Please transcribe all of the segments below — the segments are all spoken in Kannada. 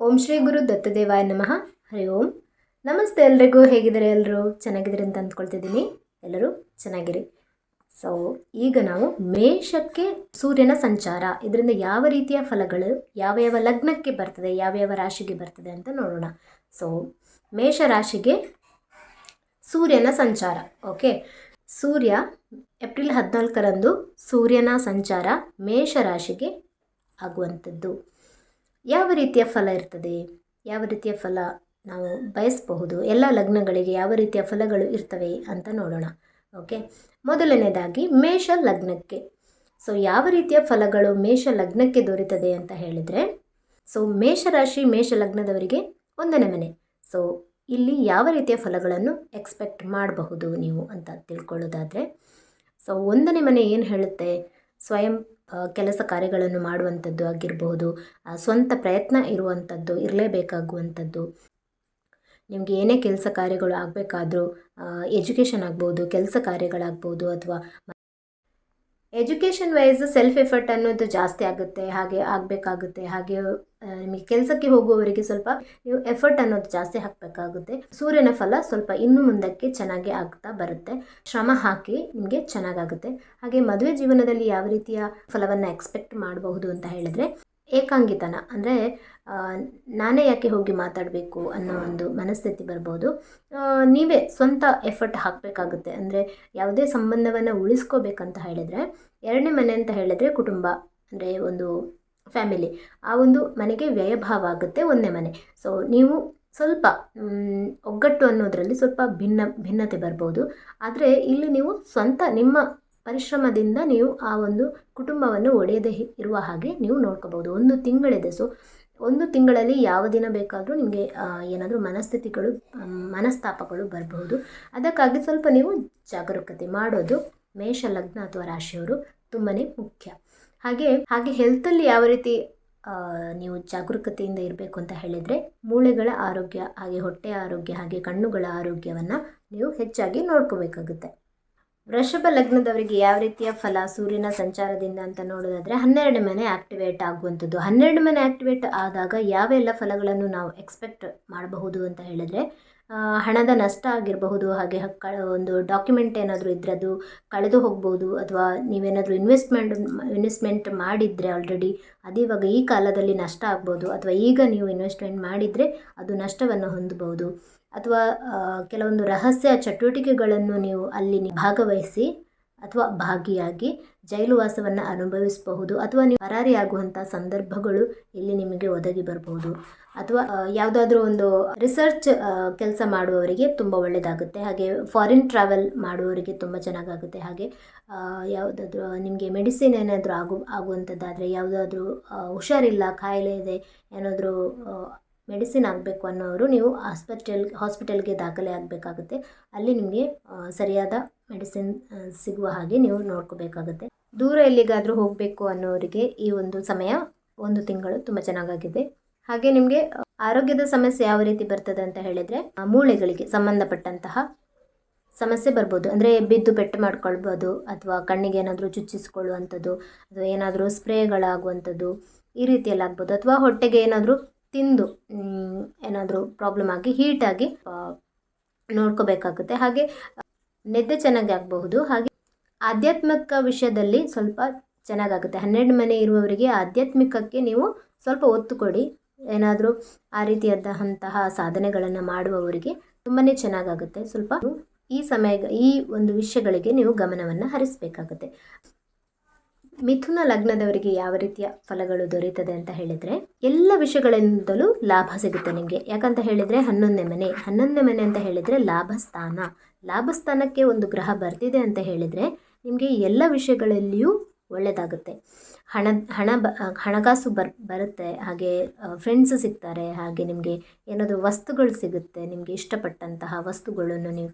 ಓಂ ಶ್ರೀ ಗುರು ದತ್ತದೇವಾಯ ನಮಃ. ಹರಿ ಓಂ. ನಮಸ್ತೆ ಎಲ್ರಿಗೂ, ಹೇಗಿದ್ದಾರೆ ಎಲ್ಲರೂ ಚೆನ್ನಾಗಿದ್ದೀರಿ ಅಂತ ಅಂದ್ಕೊಳ್ತಿದ್ದೀನಿ. ಎಲ್ಲರೂ ಚೆನ್ನಾಗಿರಿ. ಸೊ ಈಗ ನಾವು ಮೇಷಕ್ಕೆ ಸೂರ್ಯನ ಸಂಚಾರ, ಇದರಿಂದ ಯಾವ ರೀತಿಯ ಫಲಗಳು, ಯಾವ ಯಾವ ಲಗ್ನಕ್ಕೆ ಬರ್ತದೆ, ಯಾವ ಯಾವ ರಾಶಿಗೆ ಬರ್ತದೆ ಅಂತ ನೋಡೋಣ. ಸೊ ಮೇಷ ರಾಶಿಗೆ ಸೂರ್ಯನ ಸಂಚಾರ ಓಕೆ ಸೂರ್ಯ ಏಪ್ರಿಲ್ ಹದಿನಾಲ್ಕರಂದು ಸೂರ್ಯನ ಸಂಚಾರ ಮೇಷ ರಾಶಿಗೆ ಆಗುವಂಥದ್ದು. ಯಾವ ರೀತಿಯ ಫಲ ಇರ್ತದೆ? ಯಾವ ರೀತಿಯ ಫಲ ನಾವು ಬಯಸಬಹುದು? ಎಲ್ಲ ಲಗ್ನಗಳಿಗೆ ಯಾವ ರೀತಿಯ ಫಲಗಳು ಇರ್ತವೆ ಅಂತ ನೋಡೋಣ. ಓಕೆ? ಮೊದಲನೇದಾಗಿ ಮೇಷ ಲಗ್ನಕ್ಕೆ. ಸೊ ಯಾವ ರೀತಿಯ ಫಲಗಳು ಮೇಷ ಲಗ್ನಕ್ಕೆ ದೊರೀತದೆ ಅಂತ ಹೇಳಿದರೆ ಸೊ ಮೇಷರಾಶಿ ಮೇಷ ಲಗ್ನದವರಿಗೆ ಒಂದನೇ ಮನೆ. ಸೊ ಇಲ್ಲಿ ಯಾವ ರೀತಿಯ ಫಲಗಳನ್ನು ಎಕ್ಸ್ಪೆಕ್ಟ್ ಮಾಡಬಹುದು ನೀವು ಅಂತ ತಿಳ್ಕೊಳ್ಳೋದಾದರೆ ಸೊ ಒಂದನೇ ಮನೆ ಏನು ಹೇಳುತ್ತೆ? ಸ್ವಯಂ ಕೆಲಸ ಕಾರ್ಯಗಳನ್ನು ಮಾಡುವಂಥದ್ದು ಆಗಿರಬಹುದು ಸ್ವಂತ ಪ್ರಯತ್ನ ಇರುವಂಥದ್ದು, ಇರಲೇಬೇಕಾಗುವಂಥದ್ದು. ನಿಮಗೆ ಏನೇ ಕೆಲಸ ಕಾರ್ಯಗಳು ಆಗಬೇಕಾದ್ರೂ ಎಜುಕೇಷನ್ ಆಗ್ಬೋದು, ಕೆಲಸ ಕಾರ್ಯಗಳಾಗ್ಬೋದು ಅಥವಾ ಎಜುಕೇಷನ್ ವೈಸ್ ಸೆಲ್ಫ್ ಎಫರ್ಟ್ ಅನ್ನೋದು ಜಾಸ್ತಿ ಆಗುತ್ತೆ, ಹಾಗೆ ಆಗಬೇಕಾಗುತ್ತೆ, ಹಾಗೆ ನಿಮಗೆ ಕೆಲಸಕ್ಕೆ ಹೋಗುವವರಿಗೆ ಸ್ವಲ್ಪ ನೀವು ಎಫರ್ಟ್ ಅನ್ನೋದು ಜಾಸ್ತಿ ಹಾಕಬೇಕಾಗುತ್ತೆ. ಸೂರ್ಯನ ಫಲ ಸ್ವಲ್ಪ ಇನ್ನು ಮುಂದಕ್ಕೆ ಚೆನ್ನಾಗಿ ಆಗ್ತಾ ಬರುತ್ತೆ. ಶ್ರಮ ಹಾಕಿ ನಿಮಗೆ ಚೆನ್ನಾಗಾಗುತ್ತೆ. ಹಾಗೆ ಮದುವೆ ಜೀವನದಲ್ಲಿ ಯಾವ ರೀತಿಯ ಫಲವನ್ನು ಎಕ್ಸ್ಪೆಕ್ಟ್ ಮಾಡಬಹುದು ಅಂತ ಹೇಳಿದ್ರೆ ಏಕಾಂಗಿತನ, ಅಂದರೆ ನಾನೇ ಯಾಕೆ ಹೋಗಿ ಮಾತಾಡಬೇಕು ಅನ್ನೋ ಒಂದು ಮನಸ್ಥಿತಿ ಬರ್ಬೋದು. ನೀವೇ ಸ್ವಂತ ಎಫರ್ಟ್ ಹಾಕಬೇಕಾಗುತ್ತೆ. ಅಂದರೆ, ಯಾವುದೇ ಸಂಬಂಧವನ್ನು ಉಳಿಸ್ಕೋಬೇಕಂತ ಹೇಳಿದರೆ, ಎರಡನೇ ಮನೆ ಅಂತ ಹೇಳಿದರೆ ಕುಟುಂಬ, ಅಂದರೆ ಒಂದು ಫ್ಯಾಮಿಲಿ ಆ ಒಂದು ಮನೆಗೆ ವ್ಯಯಭಾವ ಆಗುತ್ತೆ ಒಂದನೇ ಮನೆ. ಸೊ ನೀವು ಸ್ವಲ್ಪ ಒಗ್ಗಟ್ಟು ಅನ್ನೋದರಲ್ಲಿ ಸ್ವಲ್ಪ ಭಿನ್ನ, ಭಿನ್ನತೆ ಬರ್ಬೋದು. ಆದರೆ, ಇಲ್ಲಿ ನೀವು ಸ್ವಂತ ನಿಮ್ಮ ಪರಿಶ್ರಮದಿಂದ ನೀವು ಆ ಒಂದು ಕುಟುಂಬವನ್ನು ಒಡೆಯದೇ ಇರುವ ಹಾಗೆ ನೀವು ನೋಡ್ಕೋಬೋದು ಒಂದು ತಿಂಗಳಿದೆ. ಸೊ ಒಂದು ತಿಂಗಳಲ್ಲಿ ಯಾವ ದಿನ ಬೇಕಾದರೂ ನಿಮಗೆ ಏನಾದರೂ ಮನಸ್ಥಿತಿಗಳು ಮನಸ್ತಾಪಗಳು ಬರಬಹುದು. ಅದಕ್ಕಾಗಿ ಸ್ವಲ್ಪ ನೀವು ಜಾಗರೂಕತೆ ಮಾಡೋದು ಮೇಷ ಲಗ್ನ ಅಥವಾ ರಾಶಿಯವರು ತುಂಬಾ ಮುಖ್ಯ. ಹಾಗೆ ಹಾಗೆ ಹೆಲ್ತಲ್ಲಿ ಯಾವ ರೀತಿ ನೀವು ಜಾಗರೂಕತೆಯಿಂದ ಇರಬೇಕು ಅಂತ ಹೇಳಿದರೆ ಮೂಳೆಗಳ ಆರೋಗ್ಯ, ಹಾಗೆ ಹೊಟ್ಟೆಯ ಆರೋಗ್ಯ, ಹಾಗೆ ಕಣ್ಣುಗಳ ಆರೋಗ್ಯವನ್ನು ನೀವು ಹೆಚ್ಚಾಗಿ ನೋಡ್ಕೋಬೇಕಾಗುತ್ತೆ. ವೃಷಭ ಲಗ್ನದವರಿಗೆ ಯಾವ ರೀತಿಯ ಫಲ ಸೂರ್ಯನ ಸಂಚಾರದಿಂದ ಅಂತ ನೋಡೋದಾದರೆ ಹನ್ನೆರಡು ಮನೆ ಆಕ್ಟಿವೇಟ್ ಆಗುವಂಥದ್ದು. ಹನ್ನೆರಡು ಮನೆ ಆಕ್ಟಿವೇಟ್ ಆದಾಗ ಯಾವೆಲ್ಲ ಫಲಗಳನ್ನು ನಾವು ಎಕ್ಸ್ಪೆಕ್ಟ್ ಮಾಡಬಹುದು ಅಂತ ಹೇಳಿದ್ರೆ ಹಣದ ನಷ್ಟ ಆಗಿರಬಹುದು, ಹಾಗೆ ಒಂದು ಡಾಕ್ಯುಮೆಂಟ್ ಏನಾದರೂ ಇದ್ದರೆ ಅದು ಕಳೆದು ಹೋಗ್ಬೋದು, ಅಥವಾ ನೀವೇನಾದರೂ ಇನ್ವೆಸ್ಟ್ಮೆಂಟ್ ಇನ್ವೆಸ್ಟ್ಮೆಂಟ್ ಮಾಡಿದರೆ ಆಲ್ರೆಡಿ ಅದು ಇವಾಗ ಈ ಕಾಲದಲ್ಲಿ ನಷ್ಟ ಆಗ್ಬೋದು, ಅಥವಾ ಈಗ ನೀವು ಇನ್ವೆಸ್ಟ್ಮೆಂಟ್ ಮಾಡಿದರೆ ಅದು ನಷ್ಟವನ್ನು ಹೊಂದಬಹುದು. ಅಥವಾ ಕೆಲವೊಂದು ರಹಸ್ಯ ಚಟುವಟಿಕೆಗಳನ್ನು ನೀವು ಅಲ್ಲಿ ಭಾಗವಹಿಸಿ ಅಥವಾ ಭಾಗಿಯಾಗಿ ಜೈಲುವಾಸವನ್ನು ಅನುಭವಿಸಬಹುದು ಅಥವಾ ನೀವು ಪರಾರಿಯಾಗುವಂಥ ಸಂದರ್ಭಗಳು ಇಲ್ಲಿ ನಿಮಗೆ ಒದಗಿ ಬರಬಹುದು. ಅಥವಾ ಯಾವುದಾದ್ರೂ ಒಂದು ರಿಸರ್ಚ್ ಕೆಲಸ ಮಾಡುವವರಿಗೆ ತುಂಬ ಒಳ್ಳೆಯದಾಗುತ್ತೆ ಹಾಗೆ ಫಾರಿನ್ ಟ್ರಾವೆಲ್ ಮಾಡುವವರಿಗೆ ತುಂಬ ಚೆನ್ನಾಗಾಗುತ್ತೆ. ಹಾಗೆ ಯಾವುದಾದ್ರೂ ನಿಮಗೆ ಮೆಡಿಸಿನ್ ಏನಾದರೂ ಆಗು ಆಗುವಂಥದ್ದಾದರೆ ಯಾವುದಾದ್ರೂ ಹುಷಾರಿಲ್ಲ, ಕಾಯಿಲೆ ಇದೆ, ಏನಾದರೂ ಮೆಡಿಸಿನ್ ಆಗಬೇಕು ಅನ್ನೋರು ನೀವು ಹಾಸ್ಪಿಟಲ್, ಹಾಸ್ಪಿಟಲ್ಗೆ ದಾಖಲೆ ಆಗಬೇಕಾಗುತ್ತೆ. ಅಲ್ಲಿ ನಿಮಗೆ ಸರಿಯಾದ ಮೆಡಿಸಿನ್ ಸಿಗುವ ಹಾಗೆ ನೀವು ನೋಡ್ಕೋಬೇಕಾಗುತ್ತೆ. ದೂರ ಎಲ್ಲಿಗಾದರೂ ಹೋಗಬೇಕು ಅನ್ನೋರಿಗೆ ಈ ಒಂದು ಸಮಯ ಒಂದು ತಿಂಗಳು ತುಂಬ ಚೆನ್ನಾಗಾಗಿದೆ. ಹಾಗೆ ನಿಮಗೆ ಆರೋಗ್ಯದ ಸಮಸ್ಯೆ ಯಾವ ರೀತಿ ಬರ್ತದೆ ಅಂತ ಹೇಳಿದರೆ ಮೂಳೆಗಳಿಗೆ ಸಂಬಂಧಪಟ್ಟಂತಹ ಸಮಸ್ಯೆ ಬರ್ಬೋದು. ಅಂದರೆ ಬಿದ್ದು ಪೆಟ್ಟು ಮಾಡ್ಕೊಳ್ಬೋದು, ಅಥವಾ ಕಣ್ಣಿಗೆ ಏನಾದರೂ ಚುಚ್ಚಿಸ್ಕೊಳ್ಳುವಂಥದ್ದು, ಅಥವಾ ಏನಾದರೂ ಸ್ಪ್ರೇಗಳಾಗುವಂಥದ್ದು ಈ ರೀತಿಯಲ್ಲಿ ಆಗ್ಬೋದು. ಅಥವಾ ಹೊಟ್ಟೆಗೆ ಏನಾದರೂ ತಿಂದು ಏನಾದರೂ ಪ್ರಾಬ್ಲಮ್ ಆಗಿ ಹೀಟಾಗಿ ನೋಡ್ಕೋಬೇಕಾಗುತ್ತೆ. ಹಾಗೆ, ನಿದ್ದೆ ಚೆನ್ನಾಗಿ ಆಗಬಹುದು. ಹಾಗೆ ಆಧ್ಯಾತ್ಮಿಕ ವಿಷಯದಲ್ಲಿ ಸ್ವಲ್ಪ ಚೆನ್ನಾಗಾಗುತ್ತೆ. ಹನ್ನೆರಡು ಮನೆ ಇರುವವರಿಗೆ ಆಧ್ಯಾತ್ಮಿಕಕ್ಕೆ ನೀವು ಸ್ವಲ್ಪ ಒತ್ತು ಕೊಡಿ. ಏನಾದರೂ ಆ ರೀತಿಯಾದಂತಹ ಸಾಧನೆಗಳನ್ನು ಮಾಡುವವರಿಗೆ ತುಂಬಾ ಚೆನ್ನಾಗಾಗುತ್ತೆ. ಸ್ವಲ್ಪ ಈ ಸಮಯ ಈ ಒಂದು ವಿಷಯಗಳಿಗೆ ನೀವು ಗಮನವನ್ನು ಹರಿಸಬೇಕಾಗುತ್ತೆ. ಮಿಥುನ ಲಗ್ನದವರಿಗೆ ಯಾವ ರೀತಿಯ ಫಲಗಳು ದೊರೆಯುತ್ತದೆ ಅಂತ ಹೇಳಿದರೆ, ಎಲ್ಲ ವಿಷಯಗಳಿಂದಲೂ ಲಾಭ ಸಿಗುತ್ತೆ ನಿಮಗೆ. ಯಾಕಂತ ಹೇಳಿದರೆ ಹನ್ನೊಂದನೇ ಮನೆ. ಹನ್ನೊಂದನೇ ಮನೆ ಅಂತ ಹೇಳಿದರೆ ಲಾಭ ಸ್ಥಾನ ಲಾಭ ಸ್ಥಾನಕ್ಕೆ ಒಂದು ಗ್ರಹ ಬರ್ತಿದೆ ಅಂತ ಹೇಳಿದರೆ ನಿಮಗೆ ಎಲ್ಲ ವಿಷಯಗಳಲ್ಲಿಯೂ ಒಳ್ಳೆಯದಾಗುತ್ತೆ ಹಣ ಹಣ ಬ, ಹಣಕಾಸು ಬರ್, ಬರುತ್ತೆ. ಹಾಗೆ ಫ್ರೆಂಡ್ಸ್ ಸಿಗ್ತಾರೆ. ಹಾಗೆ ನಿಮಗೆ ಏನಾದರೂ ವಸ್ತುಗಳು ಸಿಗುತ್ತೆ. ನಿಮಗೆ ಇಷ್ಟಪಟ್ಟಂತಹ ವಸ್ತುಗಳನ್ನು ನೀವು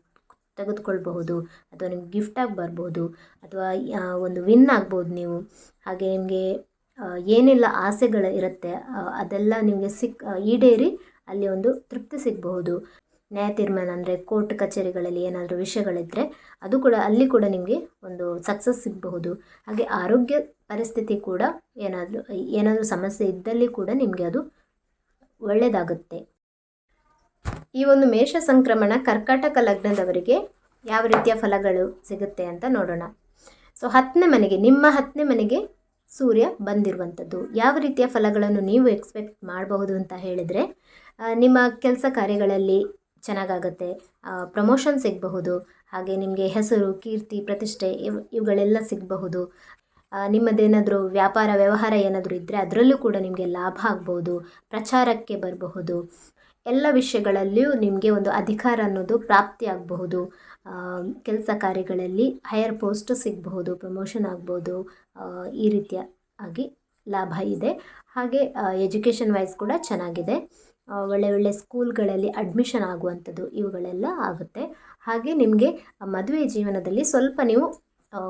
ತೆಗೆದುಕೊಳ್ಬಹುದು, ಅಥವಾ ನಿಮ್ಗೆ ಗಿಫ್ಟಾಗಿ ಬರ್ಬೋದು, ಅಥವಾ ಒಂದು ವಿನ್ ಆಗ್ಬೋದು ನೀವು. ಹಾಗೆ ನಿಮಗೆ ಏನೆಲ್ಲ ಆಸೆಗಳು ಇರುತ್ತೆ ಅದೆಲ್ಲ ನಿಮಗೆ ಸಿಕ್ ಈಡೇರಿ ಅಲ್ಲಿ ಒಂದು ತೃಪ್ತಿ ಸಿಗಬಹುದು. ನ್ಯಾಯ ತೀರ್ಮಾನ ಅಂದರೆ ಕೋರ್ಟ್ ಕಚೇರಿಗಳಲ್ಲಿ ಏನಾದರೂ ವಿಷಯಗಳಿದ್ದರೆ ಅದು ಕೂಡ, ಅಲ್ಲಿ ಕೂಡ ನಿಮಗೆ ಒಂದು ಸಕ್ಸಸ್ ಸಿಗಬಹುದು. ಹಾಗೆ ಆರೋಗ್ಯ ಪರಿಸ್ಥಿತಿ ಕೂಡ ಏನಾದರೂ ಏನಾದರೂ ಸಮಸ್ಯೆ ಇದ್ದಲ್ಲಿ ಕೂಡ ನಿಮಗೆ ಅದು ಒಳ್ಳೆಯದಾಗುತ್ತೆ ಈ ಒಂದು ಮೇಷ ಸಂಕ್ರಮಣ ಕರ್ಕಾಟಕ ಲಗ್ನದವರಿಗೆ ಯಾವ ರೀತಿಯ ಫಲಗಳು ಸಿಗುತ್ತೆ ಅಂತ ನೋಡೋಣ. ಸೊ, ಹತ್ತನೇ ಮನೆಗೆ, ನಿಮ್ಮ ಹತ್ತನೇ ಮನೆಗೆ ಸೂರ್ಯ ಬಂದಿರುವಂಥದ್ದು. ಯಾವ ರೀತಿಯ ಫಲಗಳನ್ನು ನೀವು ಎಕ್ಸ್ಪೆಕ್ಟ್ ಮಾಡಬಹುದು ಅಂತ ಹೇಳಿದರೆ ನಿಮ್ಮ ಕೆಲಸ ಕಾರ್ಯಗಳಲ್ಲಿ ಚೆನ್ನಾಗಾಗತ್ತೆ ಪ್ರಮೋಷನ್ ಸಿಗಬಹುದು, ಹಾಗೆ ನಿಮಗೆ ಹೆಸರು, ಕೀರ್ತಿ, ಪ್ರತಿಷ್ಠೆ ಇವ್, ಇವುಗಳೆಲ್ಲ ಸಿಗಬಹುದು. ನಿಮ್ಮದೇನಾದರೂ ವ್ಯಾಪಾರ, ವ್ಯವಹಾರ ಏನಾದರೂ ಇದ್ದರೆ ಅದರಲ್ಲೂ ಕೂಡ ನಿಮಗೆ ಲಾಭ ಆಗ್ಬೋದು ಪ್ರಚಾರಕ್ಕೆ ಬರಬಹುದು. ಎಲ್ಲ ವಿಷಯಗಳಲ್ಲಿಯೂ ನಿಮಗೆ ಒಂದು ಅಧಿಕಾರ ಅನ್ನೋದು ಪ್ರಾಪ್ತಿ ಆಗಬಹುದು ಕೆಲಸ ಕಾರ್ಯಗಳಲ್ಲಿ ಹೈಯರ್ ಪೋಸ್ಟ್ ಸಿಗಬಹುದು ಪ್ರಮೋಷನ್ ಆಗ್ಬೋದು ಈ ರೀತಿಯ ಆಗಿ ಲಾಭ ಇದೆ. ಹಾಗೆ ಎಜುಕೇಷನ್ ವೈಸ್ ಕೂಡ ಚೆನ್ನಾಗಿದೆ. ಒಳ್ಳೆ ಒಳ್ಳೆ ಸ್ಕೂಲ್ಗಳಲ್ಲಿ ಅಡ್ಮಿಷನ್ ಆಗುವಂಥದ್ದು ಇವುಗಳೆಲ್ಲ ಆಗುತ್ತೆ. ಹಾಗೆ ನಿಮಗೆ ಮದುವೆ ಜೀವನದಲ್ಲಿ ಸ್ವಲ್ಪ ನೀವು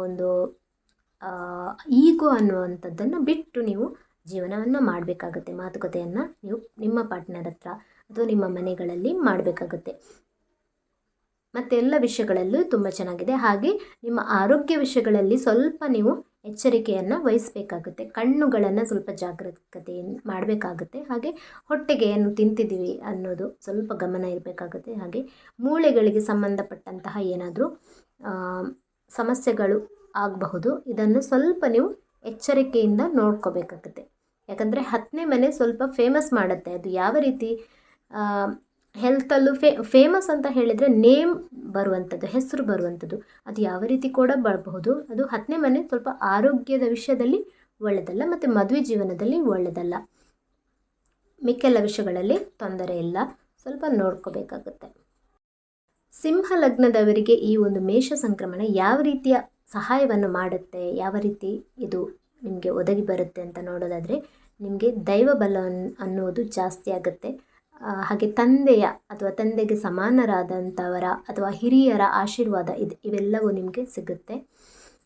ಒಂದು ಈಗೋ ಅನ್ನುವಂಥದ್ದನ್ನು ಬಿಟ್ಟು ನೀವು ಜೀವನವನ್ನು ಮಾಡಬೇಕಾಗುತ್ತೆ, ಮಾತುಕತೆಯನ್ನು ನೀವು ನಿಮ್ಮ ಪಾರ್ಟ್ನರ್ ಹತ್ರ ಅಥವಾ ನಿಮ್ಮ ಮನೆಗಳಲ್ಲಿ ಮಾಡಬೇಕಾಗತ್ತೆ. ಮತ್ತು ಎಲ್ಲ ವಿಷಯಗಳಲ್ಲೂ ತುಂಬ ಚೆನ್ನಾಗಿದೆ. ಹಾಗೆ ನಿಮ್ಮ ಆರೋಗ್ಯ ವಿಷಯಗಳಲ್ಲಿ ಸ್ವಲ್ಪ ನೀವು ಎಚ್ಚರಿಕೆಯನ್ನು ವಹಿಸಬೇಕಾಗುತ್ತೆ. ಕಣ್ಣುಗಳನ್ನು ಸ್ವಲ್ಪ ಜಾಗರೂಕತೆಯನ್ನು ಮಾಡಬೇಕಾಗುತ್ತೆ. ಹಾಗೆ ಹೊಟ್ಟೆಗೆ ಏನು ತಿಂತಿದ್ದೀವಿ ಅನ್ನೋದು ಸ್ವಲ್ಪ ಗಮನ ಇರಬೇಕಾಗುತ್ತೆ. ಹಾಗೆ ಮೂಳೆಗಳಿಗೆ ಸಂಬಂಧಪಟ್ಟಂತಹ ಏನಾದರೂ ಸಮಸ್ಯೆಗಳು ಆಗಬಹುದು. ಇದನ್ನು ಸ್ವಲ್ಪ ನೀವು ಎಚ್ಚರಿಕೆಯಿಂದ ನೋಡ್ಕೋಬೇಕಾಗುತ್ತೆ. ಯಾಕಂದರೆ ಹತ್ತನೇ ಮನೆ ಸ್ವಲ್ಪ ಫೇಮಸ್ ಮಾಡುತ್ತೆ. ಅದು ಯಾವ ರೀತಿ? ಹೆಲ್ತಲ್ಲೂ ಫೇ ಫೇಮಸ್ ಅಂತ ಹೇಳಿದರೆ ನೇಮ್ ಬರುವಂಥದ್ದು, ಹೆಸರು ಬರುವಂಥದ್ದು. ಅದು ಯಾವ ರೀತಿ ಕೂಡ ಬರಬಹುದು. ಅದು ಹತ್ತನೇ ಮನೆ ಸ್ವಲ್ಪ ಆರೋಗ್ಯದ ವಿಷಯದಲ್ಲಿ ಒಳ್ಳೆಯದಲ್ಲ ಮತ್ತು ಮದುವೆ ಜೀವನದಲ್ಲಿ ಒಳ್ಳೆಯದಲ್ಲ ಮಿಕ್ಕೆಲ್ಲ ವಿಷಯಗಳಲ್ಲಿ ತೊಂದರೆ ಇಲ್ಲ. ಸ್ವಲ್ಪ ನೋಡ್ಕೋಬೇಕಾಗುತ್ತೆ. ಸಿಂಹ ಲಗ್ನದವರಿಗೆ ಈ ಒಂದು ಮೇಷ ಸಂಕ್ರಮಣ ಯಾವ ರೀತಿಯ ಸಹಾಯವನ್ನು ಮಾಡುತ್ತೆ? ಯಾವ ರೀತಿ ಇದು ನಿಮಗೆ ಒದಗಿ ಬರುತ್ತೆ ಅಂತ ನೋಡೋದಾದರೆ ನಿಮಗೆ ದೈವ ಬಲ ಅನ್- ಅನ್ನೋದು ಜಾಸ್ತಿ ಆಗುತ್ತೆ. ಹಾಗೆ ತಂದೆಯ ಅಥವಾ ತಂದೆಗೆ ಸಮಾನರಾದಂಥವರ ಅಥವಾ ಹಿರಿಯರ ಆಶೀರ್ವಾದ ಇದು, ಇವೆಲ್ಲವೂ ನಿಮಗೆ ಸಿಗುತ್ತೆ.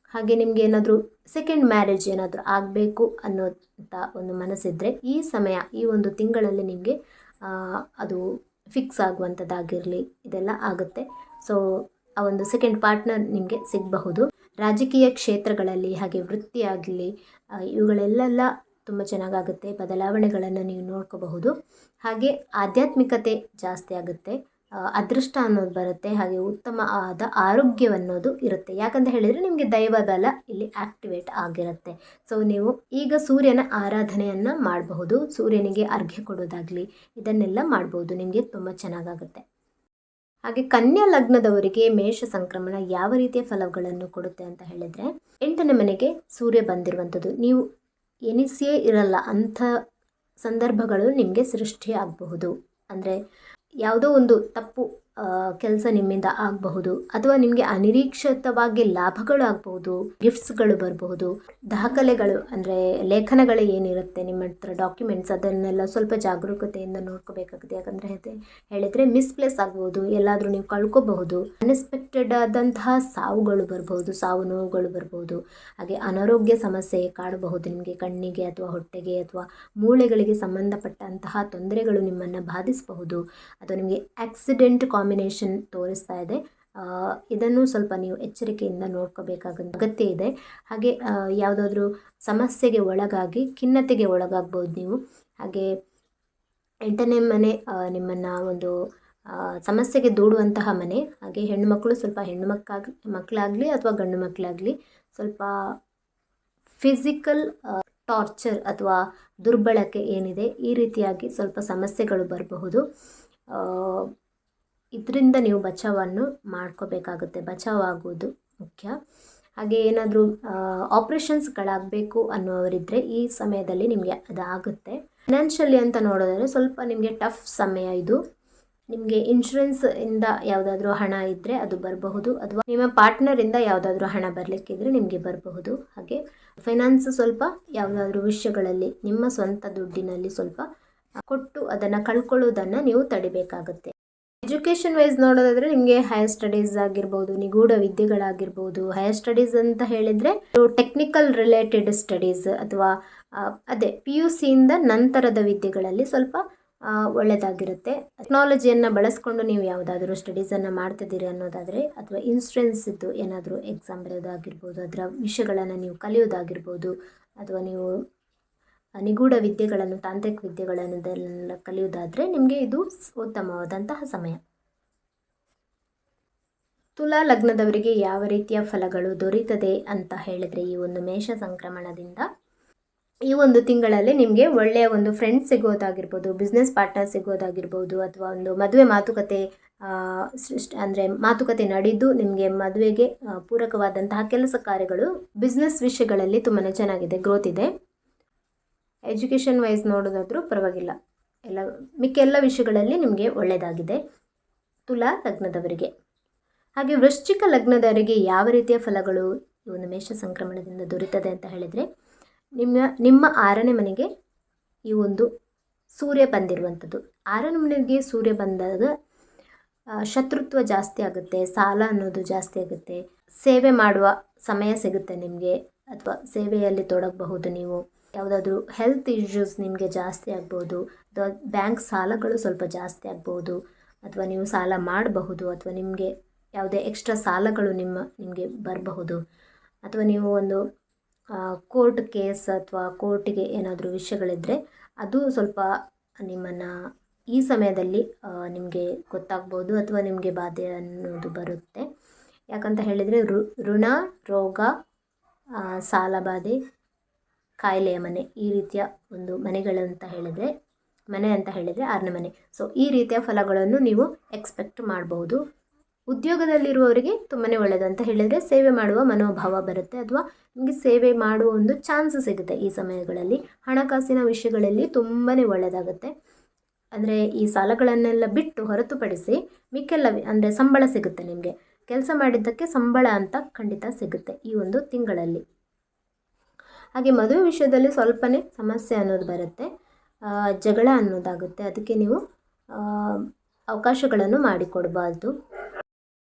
ಹಾಗೆ ನಿಮಗೆ ಏನಾದರೂ ಸೆಕೆಂಡ್ ಮ್ಯಾರೇಜ್ ಏನಾದರೂ ಆಗಬೇಕು ಅನ್ನೋಂಥ ಒಂದು ಮನಸ್ಸಿದ್ದರೆ ಈ ಸಮಯ, ಈ ಒಂದು ತಿಂಗಳಲ್ಲಿ ನಿಮಗೆ ಅದು ಫಿಕ್ಸ್ ಆಗುವಂಥದ್ದಾಗಿರಲಿ, ಇದೆಲ್ಲ ಆಗುತ್ತೆ. ಸೊ ಆ ಒಂದು ಸೆಕೆಂಡ್ ಪಾರ್ಟ್ನರ್ ನಿಮಗೆ ಸಿಗಬಹುದು. ರಾಜಕೀಯ ಕ್ಷೇತ್ರಗಳಲ್ಲಿ ಹಾಗೆ ವೃತ್ತಿ ಆಗಲಿ ಇವುಗಳೆಲ್ಲ ತುಂಬ ಚೆನ್ನಾಗಾಗುತ್ತೆ. ಬದಲಾವಣೆಗಳನ್ನು ನೀವು ನೋಡ್ಕೋಬಹುದು. ಹಾಗೆ ಆಧ್ಯಾತ್ಮಿಕತೆ ಜಾಸ್ತಿ ಆಗುತ್ತೆ. ಅದೃಷ್ಟ ಅನ್ನೋದು ಬರುತ್ತೆ. ಹಾಗೆ ಉತ್ತಮ ಆದ ಆರೋಗ್ಯವನ್ನೋದು ಇರುತ್ತೆ. ಯಾಕಂತ ಹೇಳಿದರೆ ನಿಮಗೆ ದೈವ ಬಲ ಇಲ್ಲಿ ಆಕ್ಟಿವೇಟ್ ಆಗಿರುತ್ತೆ. ಸೊ ನೀವು ಈಗ ಸೂರ್ಯನ ಆರಾಧನೆಯನ್ನು ಮಾಡಬಹುದು. ಸೂರ್ಯನಿಗೆ ಅರ್ಘ್ಯ ಕೊಡೋದಾಗಲಿ ಇದನ್ನೆಲ್ಲ ಮಾಡ್ಬೋದು. ನಿಮಗೆ ತುಂಬ ಚೆನ್ನಾಗಾಗುತ್ತೆ. ಹಾಗೆ ಕನ್ಯಾ ಲಗ್ನದವರಿಗೆ ಮೇಷ ಸಂಕ್ರಮಣ ಯಾವ ರೀತಿಯ ಫಲಗಳನ್ನು ಕೊಡುತ್ತೆ ಅಂತ ಹೇಳಿದರೆ, ಎಂಟನೇ ಮನೆಗೆ ಸೂರ್ಯ ಬಂದಿರುವಂಥದ್ದು. ನೀವು ಎನಿಸಿಯೇ ಇರಲ್ಲ, ಅಂಥ ಸಂದರ್ಭಗಳು ನಿಮಗೆ ಸೃಷ್ಟಿಯಾಗಬಹುದು. ಅಂದರೆ ಯಾವುದೋ ಒಂದು ತಪ್ಪು ಕೆಲಸ ನಿಮ್ಮಿಂದ ಆಗಬಹುದು ಅಥವಾ ನಿಮಗೆ ಅನಿರೀಕ್ಷಿತವಾಗಿ ಲಾಭಗಳು ಆಗಬಹುದು ಗಿಫ್ಟ್ಸ್ಗಳು ಬರಬಹುದು, ದಾಖಲೆಗಳು ಅಂದರೆ ಲೇಖನಗಳು ಏನಿರುತ್ತೆ ನಿಮ್ಮ ಹತ್ರ ಡಾಕ್ಯುಮೆಂಟ್ಸ್ ಅದನ್ನೆಲ್ಲ ಸ್ವಲ್ಪ ಜಾಗರೂಕತೆಯಿಂದ ನೋಡ್ಕೋಬೇಕಾಗುತ್ತೆ. ಯಾಕಂದರೆ ಹೇಳಿದರೆ ಮಿಸ್ಪ್ಲೇಸ್ ಆಗ್ಬೋದು ಎಲ್ಲಾದರೂ ನೀವು ಕಳ್ಕೊಬಹುದು ಅನ್ಎಕ್ಸ್ಪೆಕ್ಟೆಡ್ ಆದಂತಹ ಸಾವುಗಳು ಬರಬಹುದು, ಸಾವು ನೋವುಗಳು ಬರ್ಬೋದು ಹಾಗೆ ಅನಾರೋಗ್ಯ ಸಮಸ್ಯೆ ಕಾಡಬಹುದು ನಿಮಗೆ ಕಣ್ಣಿಗೆ ಅಥವಾ ಹೊಟ್ಟೆಗೆ ಅಥವಾ ಮೂಳೆಗಳಿಗೆ ಸಂಬಂಧಪಟ್ಟಂತಹ ತೊಂದರೆಗಳು ನಿಮ್ಮನ್ನು ಬಾಧಿಸಬಹುದು. ಅಥವಾ ನಿಮಗೆ ಆಕ್ಸಿಡೆಂಟ್ ಕಾಂಬಿನೇಷನ್ ತೋರಿಸ್ತಾ ಇದೆ. ಇದನ್ನು ಸ್ವಲ್ಪ ನೀವು ಎಚ್ಚರಿಕೆಯಿಂದ ನೋಡ್ಕೋಬೇಕಾಗಂತ ಅಗತ್ಯ ಇದೆ. ಹಾಗೆ ಯಾವುದಾದ್ರೂ ಸಮಸ್ಯೆಗೆ ಒಳಗಾಗಿ ಖಿನ್ನತೆಗೆ ಒಳಗಾಗ್ಬೋದು ನೀವು. ಹಾಗೆ, ಎಂಟನೇ ಮನೆ ನಿಮ್ಮನ್ನು ಒಂದು ಸಮಸ್ಯೆಗೆ ದೂಡುವಂತಹ ಮನೆ. ಹಾಗೆ ಹೆಣ್ಣುಮಕ್ಕಳು ಸ್ವಲ್ಪ ಹೆಣ್ಣು ಮಕ್ಕಾಗ್ ಮಕ್ಕಳಾಗಲಿ ಅಥವಾ ಗಂಡು ಮಕ್ಕಳಾಗಲಿ ಸ್ವಲ್ಪ ಫಿಸಿಕಲ್ ಟಾರ್ಚರ್ ಅಥವಾ ದುರ್ಬಳಕೆ ಏನಿದೆ ಈ ರೀತಿಯಾಗಿ ಸ್ವಲ್ಪ ಸಮಸ್ಯೆಗಳು ಬರಬಹುದು. ಇದರಿಂದ ನೀವು ಬಚಾವನ್ನು ಮಾಡ್ಕೋಬೇಕಾಗುತ್ತೆ. ಬಚಾವಾಗೋದು ಮುಖ್ಯ. ಹಾಗೆ ಏನಾದರೂ ಆಪ್ರೇಷನ್ಸ್ಗಳಾಗಬೇಕು ಅನ್ನೋರಿದ್ದರೆ ಈ ಸಮಯದಲ್ಲಿ ನಿಮಗೆ ಅದಾಗುತ್ತೆ. ಫಿನಾನ್ಷಿಯಲಿ ಅಂತ ನೋಡೋದಾದರೆ ಸ್ವಲ್ಪ ನಿಮಗೆ ಟಫ್ ಸಮಯ ಇದು. ನಿಮಗೆ ಇನ್ಶೂರೆನ್ಸ್ ಇಂದ ಯಾವುದಾದ್ರೂ ಹಣ ಇದ್ದರೆ ಅದು ಬರಬಹುದು, ಅಥವಾ ನಿಮ್ಮ ಪಾರ್ಟ್ನರಿಂದ ಯಾವುದಾದ್ರೂ ಹಣ ಬರಲಿಕ್ಕಿದ್ರೆ ನಿಮಗೆ ಬರಬಹುದು. ಹಾಗೆ ಫೈನಾನ್ಸ್ ಸ್ವಲ್ಪ ಯಾವುದಾದ್ರೂ ವಿಷಯಗಳಲ್ಲಿ, ನಿಮ್ಮ ಸ್ವಂತ ದುಡ್ಡಿನಲ್ಲಿ ಸ್ವಲ್ಪ ಕೊಟ್ಟು ಅದನ್ನು ಕಳ್ಕೊಳ್ಳೋದನ್ನು ನೀವು ತಡಿಬೇಕಾಗುತ್ತೆ. ಎಜುಕೇಷನ್ ವೈಸ್ ನೋಡೋದಾದ್ರೆ ನಿಮಗೆ ಹೈಯರ್ ಸ್ಟಡೀಸ್ ಆಗಿರ್ಬೋದು, ನಿಗೂಢ ವಿದ್ಯೆಗಳಾಗಿರ್ಬೋದು. ಹೈಯರ್ ಸ್ಟಡೀಸ್ ಅಂತ ಹೇಳಿದರೆ ಟೆಕ್ನಿಕಲ್ ರಿಲೇಟೆಡ್ ಸ್ಟಡೀಸ್ ಅಥವಾ ಅದೇ ಪಿ ಯು ಸಿಯಿಂದ ನಂತರದ ವಿದ್ಯೆಗಳಲ್ಲಿ ಸ್ವಲ್ಪ ಒಳ್ಳೆಯದಾಗಿರುತ್ತೆ ಟೆಕ್ನಾಲಜಿಯನ್ನು ಬಳಸ್ಕೊಂಡು ನೀವು ಯಾವುದಾದ್ರೂ ಸ್ಟಡೀಸನ್ನು ಮಾಡ್ತಿದ್ದೀರಿ ಅನ್ನೋದಾದರೆ ಅಥವಾ ಇನ್ಸ್ಟ್ರೆನ್ಸಿದ್ದು ಏನಾದರೂ ಎಕ್ಸಾಮ್ ಬರೆಯೋದಾಗಿರ್ಬೋದು, ಅದರ ವಿಷಯಗಳನ್ನು ನೀವು ಕಲಿಯೋದಾಗಿರ್ಬೋದು, ಅಥವಾ ನೀವು ನಿಗೂಢ ವಿದ್ಯೆಗಳನ್ನು, ತಾಂತ್ರಿಕ ವಿದ್ಯೆಗಳನ್ನು ಕಲಿಯುವುದಾದರೆ ನಿಮಗೆ ಇದು ಉತ್ತಮವಾದಂತಹ ಸಮಯ. ತುಲಾ ಲಗ್ನದವರಿಗೆ ಯಾವ ರೀತಿಯ ಫಲಗಳು ದೊರೀತದೆ ಅಂತ ಹೇಳಿದರೆ ಈ ಒಂದು ಮೇಷ ಸಂಕ್ರಮಣದಿಂದ ಈ ಒಂದು ತಿಂಗಳಲ್ಲಿ ನಿಮಗೆ ಒಳ್ಳೆಯ ಒಂದು ಫ್ರೆಂಡ್ಸ್ ಸಿಗೋದಾಗಿರ್ಬೋದು ಬಿಸ್ನೆಸ್ ಪಾರ್ಟ್ನರ್ ಸಿಗೋದಾಗಿರ್ಬೋದು, ಅಥವಾ ಒಂದು ಮದುವೆ ಮಾತುಕತೆ ಅಂದರೆ ಮಾತುಕತೆ ನಡೆದು ನಿಮಗೆ ಮದುವೆಗೆ ಪೂರಕವಾದಂತಹ ಕೆಲಸ ಕಾರ್ಯಗಳು ಬಿಸ್ನೆಸ್ ವಿಷಯಗಳಲ್ಲಿ ತುಂಬಾ ಚೆನ್ನಾಗಿದೆ ಗ್ರೋತ್ ಇದೆ. ಎಜುಕೇಷನ್ ವೈಸ್ ನೋಡೋದಾದರೂ ಪರವಾಗಿಲ್ಲ. ಎಲ್ಲ ಮಿಕ್ಕ ಎಲ್ಲ ವಿಷಯಗಳಲ್ಲಿ ನಿಮಗೆ ಒಳ್ಳೆಯದಾಗಿದೆ ತುಲಾ ಲಗ್ನದವರಿಗೆ. ಹಾಗೆ ವೃಶ್ಚಿಕ ಲಗ್ನದವರಿಗೆ ಯಾವ ರೀತಿಯ ಫಲಗಳು ಈ ಒಂದು ಮೇಷ ಸಂಕ್ರಮಣದಿಂದ ದೊರೀತದೆ ಅಂತ ಹೇಳಿದರೆ, ನಿಮ್ಮ ನಿಮ್ಮ ಆರನೇ ಮನೆಗೆ ಈ ಒಂದು ಸೂರ್ಯ ಬಂದಿರುವಂಥದ್ದು. ಆರನೇ ಮನೆಗೆ ಸೂರ್ಯ ಬಂದಾಗ ಶತ್ರುತ್ವ ಜಾಸ್ತಿ ಆಗುತ್ತೆ, ಸಾಲ ಅನ್ನೋದು ಜಾಸ್ತಿ ಆಗುತ್ತೆ. ಸೇವೆ ಮಾಡುವ ಸಮಯ ಸಿಗುತ್ತೆ ನಿಮಗೆ, ಅಥವಾ ಸೇವೆಯಲ್ಲಿ ತೊಡಗಬಹುದು ನೀವು. ಯಾವುದಾದ್ರೂ ಹೆಲ್ತ್ ಇಶ್ಯೂಸ್ ನಿಮಗೆ ಜಾಸ್ತಿ ಆಗ್ಬೋದು, ಅಥವಾ ಬ್ಯಾಂಕ್ ಸಾಲಗಳು ಸ್ವಲ್ಪ ಜಾಸ್ತಿ ಆಗ್ಬೋದು, ಅಥವಾ ನೀವು ಸಾಲ ಮಾಡಬಹುದು, ಅಥವಾ ನಿಮಗೆ ಯಾವುದೇ ಎಕ್ಸ್ಟ್ರಾ ಸಾಲಗಳು ನಿಮ್ಮ, ನಿಮಗೆ ಬರಬಹುದು. ಅಥವಾ ನೀವು ಒಂದು ಕೋರ್ಟ್ ಕೇಸ್ ಅಥವಾ ಕೋರ್ಟಿಗೆ ಏನಾದರೂ ವಿಷಯಗಳಿದ್ದರೆ ಅದು ಸ್ವಲ್ಪ ನಿಮ್ಮನ್ನು ಈ ಸಮಯದಲ್ಲಿ ನಿಮಗೆ ಗೊತ್ತಾಗ್ಬೋದು ಅಥವಾ ನಿಮಗೆ ಬಾಧೆ ಅನ್ನೋದು ಬರುತ್ತೆ. ಯಾಕಂತ ಹೇಳಿದರೆ ಋಣ, ರೋಗ ಸಾಲ ಬಾಧೆ ಕಾಯಿಲೆಯ ಮನೆ, ಈ ರೀತಿಯ ಒಂದು ಮನೆಗಳಂತ ಹೇಳಿದ್ರೆ, ಮನೆ ಅಂತ ಹೇಳಿದರೆ ಆರನೇ ಮನೆ. ಸೊ ಈ ರೀತಿಯ ಫಲಗಳನ್ನು ನೀವು ಎಕ್ಸ್ಪೆಕ್ಟ್ ಮಾಡಬಹುದು ಉದ್ಯೋಗದಲ್ಲಿರುವವರಿಗೆ ತುಂಬಾ ಒಳ್ಳೆಯದು ಅಂತ ಹೇಳಿದರೆ, ಸೇವೆ ಮಾಡುವ ಮನೋಭಾವ ಬರುತ್ತೆ, ಅಥವಾ ನಿಮಗೆ ಸೇವೆ ಮಾಡುವ ಒಂದು ಚಾನ್ಸ್ ಸಿಗುತ್ತೆ ಈ ಸಮಯಗಳಲ್ಲಿ. ಹಣಕಾಸಿನ ವಿಷಯಗಳಲ್ಲಿ ತುಂಬಾ ಒಳ್ಳೆಯದಾಗುತ್ತೆ ಅಂದರೆ ಈ ಸಾಲಗಳನ್ನೆಲ್ಲ ಬಿಟ್ಟು ಹೊರತುಪಡಿಸಿ ಮಿಕ್ಕೆಲ್ಲ ಅಂದರೆ ಸಂಬಳ ಸಿಗುತ್ತೆ ನಿಮಗೆ. ಕೆಲಸ ಮಾಡಿದ್ದಕ್ಕೆ ಸಂಬಳ ಅಂತ ಖಂಡಿತ ಸಿಗುತ್ತೆ ಈ ಒಂದು ತಿಂಗಳಲ್ಲಿ. ಹಾಗೆ ಮದುವೆ ವಿಷಯದಲ್ಲಿ ಸ್ವಲ್ಪನೇ ಸಮಸ್ಯೆ ಅನ್ನೋದು ಬರುತ್ತೆ. ಜಗಳ ಅನ್ನೋದಾಗುತ್ತೆ. ಅದಕ್ಕೆ ನೀವು ಅವಕಾಶಗಳನ್ನು ಮಾಡಿಕೊಡಬಾರ್ದು.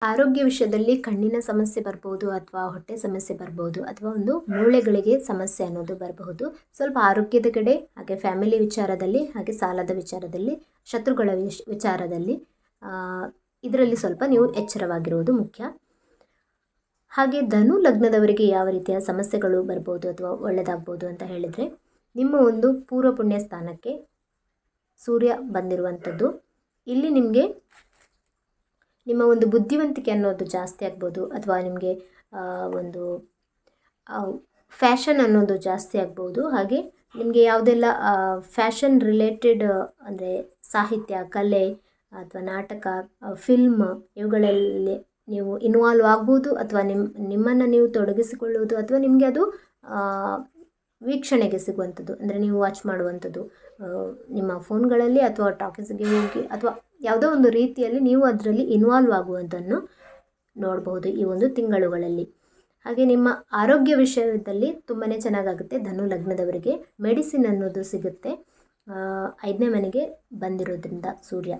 ಆರೋಗ್ಯ ವಿಷಯದಲ್ಲಿ ಕಣ್ಣಿನ ಸಮಸ್ಯೆ ಬರ್ಬೋದು ಅಥವಾ ಹೊಟ್ಟೆ ಸಮಸ್ಯೆ ಬರ್ಬೋದು ಅಥವಾ ಒಂದು ಮೂಳೆಗಳಿಗೆ ಸಮಸ್ಯೆ ಅನ್ನೋದು ಬರಬಹುದು. ಸ್ವಲ್ಪ ಆರೋಗ್ಯದ ಕಡೆ, ಹಾಗೆ ಫ್ಯಾಮಿಲಿ ವಿಚಾರದಲ್ಲಿ, ಹಾಗೆ ಸಾಲದ ವಿಚಾರದಲ್ಲಿ, ಶತ್ರುಗಳ ವಿಚಾರದಲ್ಲಿ ಇದರಲ್ಲಿ ಸ್ವಲ್ಪ ನೀವು ಎಚ್ಚರವಾಗಿರುವುದು ಮುಖ್ಯ. ಹಾಗೆ ಧನು ಲಗ್ನದವರಿಗೆ ಯಾವ ರೀತಿಯ ಸಮಸ್ಯೆಗಳು ಬರ್ಬೋದು ಅಥವಾ ಒಳ್ಳೆಯದಾಗ್ಬೋದು ಅಂತ ಹೇಳಿದರೆ, ನಿಮ್ಮ ಒಂದು ಪೂರ್ವ ಪುಣ್ಯ ಸ್ಥಾನಕ್ಕೆ ಸೂರ್ಯ ಬಂದಿರುವಂಥದ್ದು. ಇಲ್ಲಿ ನಿಮಗೆ ನಿಮ್ಮ ಒಂದು ಬುದ್ಧಿವಂತಿಕೆ ಅನ್ನೋದು ಜಾಸ್ತಿ ಆಗ್ಬೋದು ಅಥವಾ ನಿಮಗೆ ಒಂದು ಫ್ಯಾಷನ್ ಅನ್ನೋದು ಜಾಸ್ತಿ ಆಗ್ಬೋದು. ಹಾಗೆ ನಿಮಗೆ ಯಾವುದೆಲ್ಲ ಫ್ಯಾಷನ್ ರಿಲೇಟೆಡ್, ಅಂದರೆ ಸಾಹಿತ್ಯ, ಕಲೆ ಅಥವಾ ನಾಟಕ ಫಿಲ್ಮ್ ಇವುಗಳಲ್ಲಿ ನೀವು ಇನ್ವಾಲ್ವ್ ಆಗ್ಬೋದು ಅಥವಾ ನಿಮ್ಮ ನಿಮ್ಮನ್ನು ನೀವು ತೊಡಗಿಸಿಕೊಳ್ಳುವುದು ಅಥವಾ ನಿಮಗೆ ಅದು ವೀಕ್ಷಣೆಗೆ ಸಿಗುವಂಥದ್ದು. ಅಂದರೆ ನೀವು ವಾಚ್ ಮಾಡುವಂಥದ್ದು. ನಿಮ್ಮ ಫೋನ್ಗಳಲ್ಲಿ ಅಥವಾ ಟಾಕೀಸ್ಗೆ ಹೋಗಿ ಅಥವಾ ಯಾವುದೋ ಒಂದು ರೀತಿಯಲ್ಲಿ ನೀವು ಅದರಲ್ಲಿ ಇನ್ವಾಲ್ವ್ ಆಗುವುದನ್ನು ನೋಡಬಹುದು ಈ ಒಂದು ತಿಂಗಳುಗಳಲ್ಲಿ. ಹಾಗೆ ನಿಮ್ಮ ಆರೋಗ್ಯ ವಿಷಯದಲ್ಲಿ ತುಂಬಾ ಚೆನ್ನಾಗಾಗುತ್ತೆ. ಧನು ಲಗ್ನದವರಿಗೆ ಮೆಡಿಸಿನ್ ಅನ್ನೋದು ಸಿಗುತ್ತೆ. ಐದನೇ ಮನೆಗೆ ಬಂದಿರೋದ್ರಿಂದ ಸೂರ್ಯ.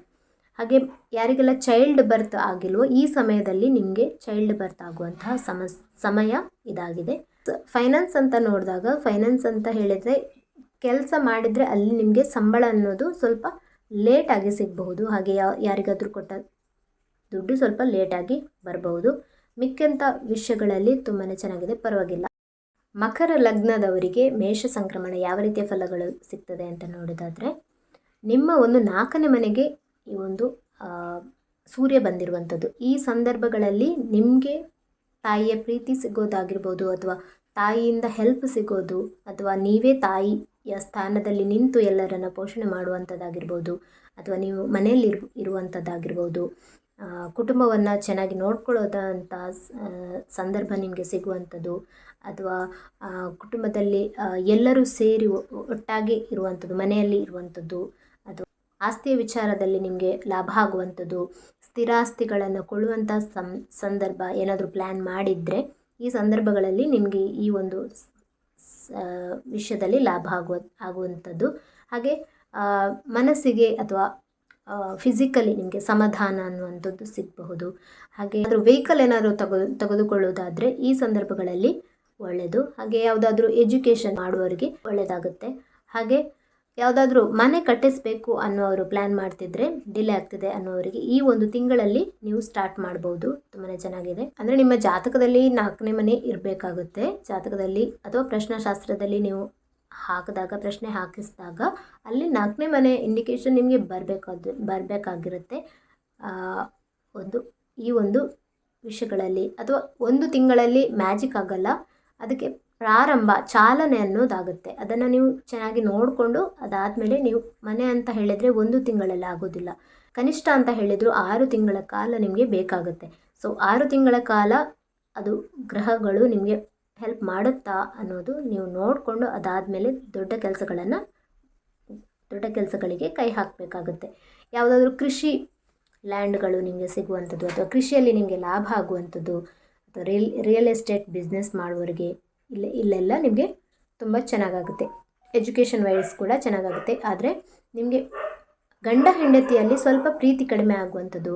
ಹಾಗೆ ಯಾರಿಗೆಲ್ಲ ಚೈಲ್ಡ್ ಬರ್ತ್ ಆಗಿಲ್ವೋ ಈ ಸಮಯದಲ್ಲಿ ನಿಮಗೆ ಚೈಲ್ಡ್ ಬರ್ತ್ ಆಗುವಂತಹ ಸಮಸ್, ಸಮಯ ಇದಾಗಿದೆ. ಫೈನಾನ್ಸ್ ಅಂತ ನೋಡಿದಾಗ ಫೈನಾನ್ಸ್ ಅಂತ ಹೇಳಿದರೆ ಕೆಲಸ ಮಾಡಿದರೆ ಅಲ್ಲಿ ನಿಮಗೆ ಸಂಬಳ ಅನ್ನೋದು ಸ್ವಲ್ಪ ಲೇಟಾಗಿ ಸಿಗಬಹುದು. ಹಾಗೆ ಯಾವ ಯಾರಿಗಾದರೂ ಕೊಟ್ಟ ದುಡ್ಡು ಸ್ವಲ್ಪ ಲೇಟಾಗಿ ಬರಬಹುದು. ಮಿಕ್ಕಂಥ ವಿಷಯಗಳಲ್ಲಿ ತುಂಬಾ ಚೆನ್ನಾಗಿದೆ. ಪರವಾಗಿಲ್ಲ. ಮಕರ ಲಗ್ನದವರಿಗೆ ಮೇಷ ಸಂಕ್ರಮಣ ಯಾವ ರೀತಿಯ ಫಲಗಳು ಸಿಗ್ತದೆ ಅಂತ ನೋಡೋದಾದರೆ, ನಿಮ್ಮ ಒಂದು ನಾಲ್ಕನೇ ಮನೆಗೆ ಈ ಒಂದು ಸೂರ್ಯ ಬಂದಿರುವಂಥದ್ದು. ಈ ಸಂದರ್ಭಗಳಲ್ಲಿ ನಿಮಗೆ ತಾಯಿಯ ಪ್ರೀತಿ ಸಿಗೋದಾಗಿರ್ಬೋದು ಅಥವಾ ತಾಯಿಯಿಂದ ಹೆಲ್ಪ್ ಸಿಗೋದು ಅಥವಾ ನೀವೇ ತಾಯಿಯ ಸ್ಥಾನದಲ್ಲಿ ನಿಂತು ಎಲ್ಲರನ್ನ ಪೋಷಣೆ ಮಾಡುವಂಥದ್ದಾಗಿರ್ಬೋದು ಅಥವಾ ನೀವು ಮನೆಯಲ್ಲಿ ಇರು, ಇರುವಂಥದ್ದಾಗಿರ್ಬೋದು ಕುಟುಂಬವನ್ನು ಚೆನ್ನಾಗಿ ನೋಡ್ಕೊಳ್ಳೋದಂಥ ಸಂದರ್ಭ ನಿಮಗೆ ಸಿಗುವಂಥದ್ದು ಅಥವಾ ಕುಟುಂಬದಲ್ಲಿ ಎಲ್ಲರೂ ಸೇರಿ ಒಟ್ಟಾಗಿ ಇರುವಂಥದ್ದು, ಮನೆಯಲ್ಲಿ ಇರುವಂಥದ್ದು ಅಥವಾ ಆಸ್ತಿಯ ವಿಚಾರದಲ್ಲಿ ನಿಮಗೆ ಲಾಭ ಆಗುವಂಥದ್ದು ಸ್ಥಿರಾಸ್ತಿಗಳನ್ನು ಕೊಳ್ಳುವಂಥ ಸಂ, ಸಂದರ್ಭ ಏನಾದರೂ ಪ್ಲ್ಯಾನ್ ಮಾಡಿದರೆ ಈ ಸಂದರ್ಭಗಳಲ್ಲಿ ನಿಮಗೆ ಈ ಒಂದು ವಿಷಯದಲ್ಲಿ ಲಾಭ ಆಗುವ, ಆಗುವಂಥದ್ದು. ಹಾಗೆ ಮನಸ್ಸಿಗೆ ಅಥವಾ ಫಿಸಿಕಲಿ ನಿಮಗೆ ಸಮಾಧಾನ ಅನ್ನುವಂಥದ್ದು ಸಿಗಬಹುದು. ಹಾಗೆ ಏನಾದರೂ ವೆಹಿಕಲ್ ಏನಾದರೂ ತೆಗೆದು ತೆಗೆದುಕೊಳ್ಳೋದಾದರೆ ಈ ಸಂದರ್ಭಗಳಲ್ಲಿ ಒಳ್ಳೆಯದು ಹಾಗೆ ಯಾವುದಾದ್ರೂ ಎಜುಕೇಷನ್ ಮಾಡುವವರಿಗೆ ಒಳ್ಳೆಯದಾಗುತ್ತೆ ಹಾಗೆ ಯಾವುದಾದ್ರೂ ಮನೆ ಕಟ್ಟಿಸಬೇಕು ಅನ್ನೋರು ಪ್ಲ್ಯಾನ್ ಮಾಡ್ತಿದ್ರೆ ಡಿಲೇ ಆಗ್ತಿದೆ ಅನ್ನೋರಿಗೆ ಈ ಒಂದು ತಿಂಗಳಲ್ಲಿ ನೀವು ಸ್ಟಾರ್ಟ್ ಮಾಡ್ಬೋದು. ತುಂಬಾ ಚೆನ್ನಾಗಿದೆ. ಅಂದರೆ ನಿಮ್ಮ ಜಾತಕದಲ್ಲಿ ನಾಲ್ಕನೇ ಮನೆ ಇರಬೇಕಾಗುತ್ತೆ. ಜಾತಕದಲ್ಲಿ ಅಥವಾ ಪ್ರಶ್ನಾಶಾಸ್ತ್ರದಲ್ಲಿ ನೀವು ಹಾಕಿದಾಗ, ಪ್ರಶ್ನೆ ಹಾಕಿಸಿದಾಗ ಅಲ್ಲಿ ನಾಲ್ಕನೇ ಮನೆ ಇಂಡಿಕೇಶನ್ ನಿಮಗೆ ಬರಬೇಕಾದ ಬರಬೇಕಾಗಿರುತ್ತೆ. ಒಂದು, ಈ ಒಂದು ವಿಷಯಗಳಲ್ಲಿ ಅಥವಾ ಒಂದು ತಿಂಗಳಲ್ಲಿ ಮ್ಯಾಜಿಕ್ ಆಗಲ್ಲ. ಅದಕ್ಕೆ ಪ್ರಾರಂಭ, ಚಾಲನೆ ಅನ್ನೋದಾಗುತ್ತೆ. ಅದನ್ನು ನೀವು ಚೆನ್ನಾಗಿ ನೋಡಿಕೊಂಡು ಅದಾದಮೇಲೆ ನೀವು ಮನೆ ಅಂತ ಹೇಳಿದರೆ ಒಂದು ತಿಂಗಳಲ್ಲಿ ಆಗೋದಿಲ್ಲ. ಕನಿಷ್ಠ ಅಂತ ಹೇಳಿದರೂ ಆರು ತಿಂಗಳ ಕಾಲ ನಿಮಗೆ ಬೇಕಾಗುತ್ತೆ. ಸೊ ಆರು ತಿಂಗಳ ಕಾಲ ಅದು ಗ್ರಹಗಳು ನಿಮಗೆ ಹೆಲ್ಪ್ ಮಾಡುತ್ತಾ ಅನ್ನೋದು ನೀವು ನೋಡಿಕೊಂಡು ಅದಾದಮೇಲೆ ದೊಡ್ಡ ಕೆಲಸಗಳನ್ನು, ದೊಡ್ಡ ಕೆಲಸಗಳಿಗೆ ಕೈ ಹಾಕಬೇಕಾಗುತ್ತೆ. ಯಾವುದಾದ್ರೂ ಕೃಷಿ ಲ್ಯಾಂಡ್ಗಳು ನಿಮಗೆ ಸಿಗುವಂಥದ್ದು ಅಥವಾ ಕೃಷಿಯಲ್ಲಿ ನಿಮಗೆ ಲಾಭ ಆಗುವಂಥದ್ದು ಅಥವಾ ರಿಯಲ್ ರಿಯಲ್ ಎಸ್ಟೇಟ್ ಬಿಸ್ನೆಸ್ ಮಾಡುವವರಿಗೆ ಇಲ್ಲ, ಇಲ್ಲೆಲ್ಲ ನಿಮಗೆ ತುಂಬ ಚೆನ್ನಾಗಾಗುತ್ತೆ. ಎಜುಕೇಷನ್ ವೈಸ್ ಕೂಡ ಚೆನ್ನಾಗಾಗುತ್ತೆ. ಆದರೆ ನಿಮಗೆ ಗಂಡ ಹೆಂಡತಿಯಲ್ಲಿ ಸ್ವಲ್ಪ ಪ್ರೀತಿ ಕಡಿಮೆ ಆಗುವಂಥದ್ದು,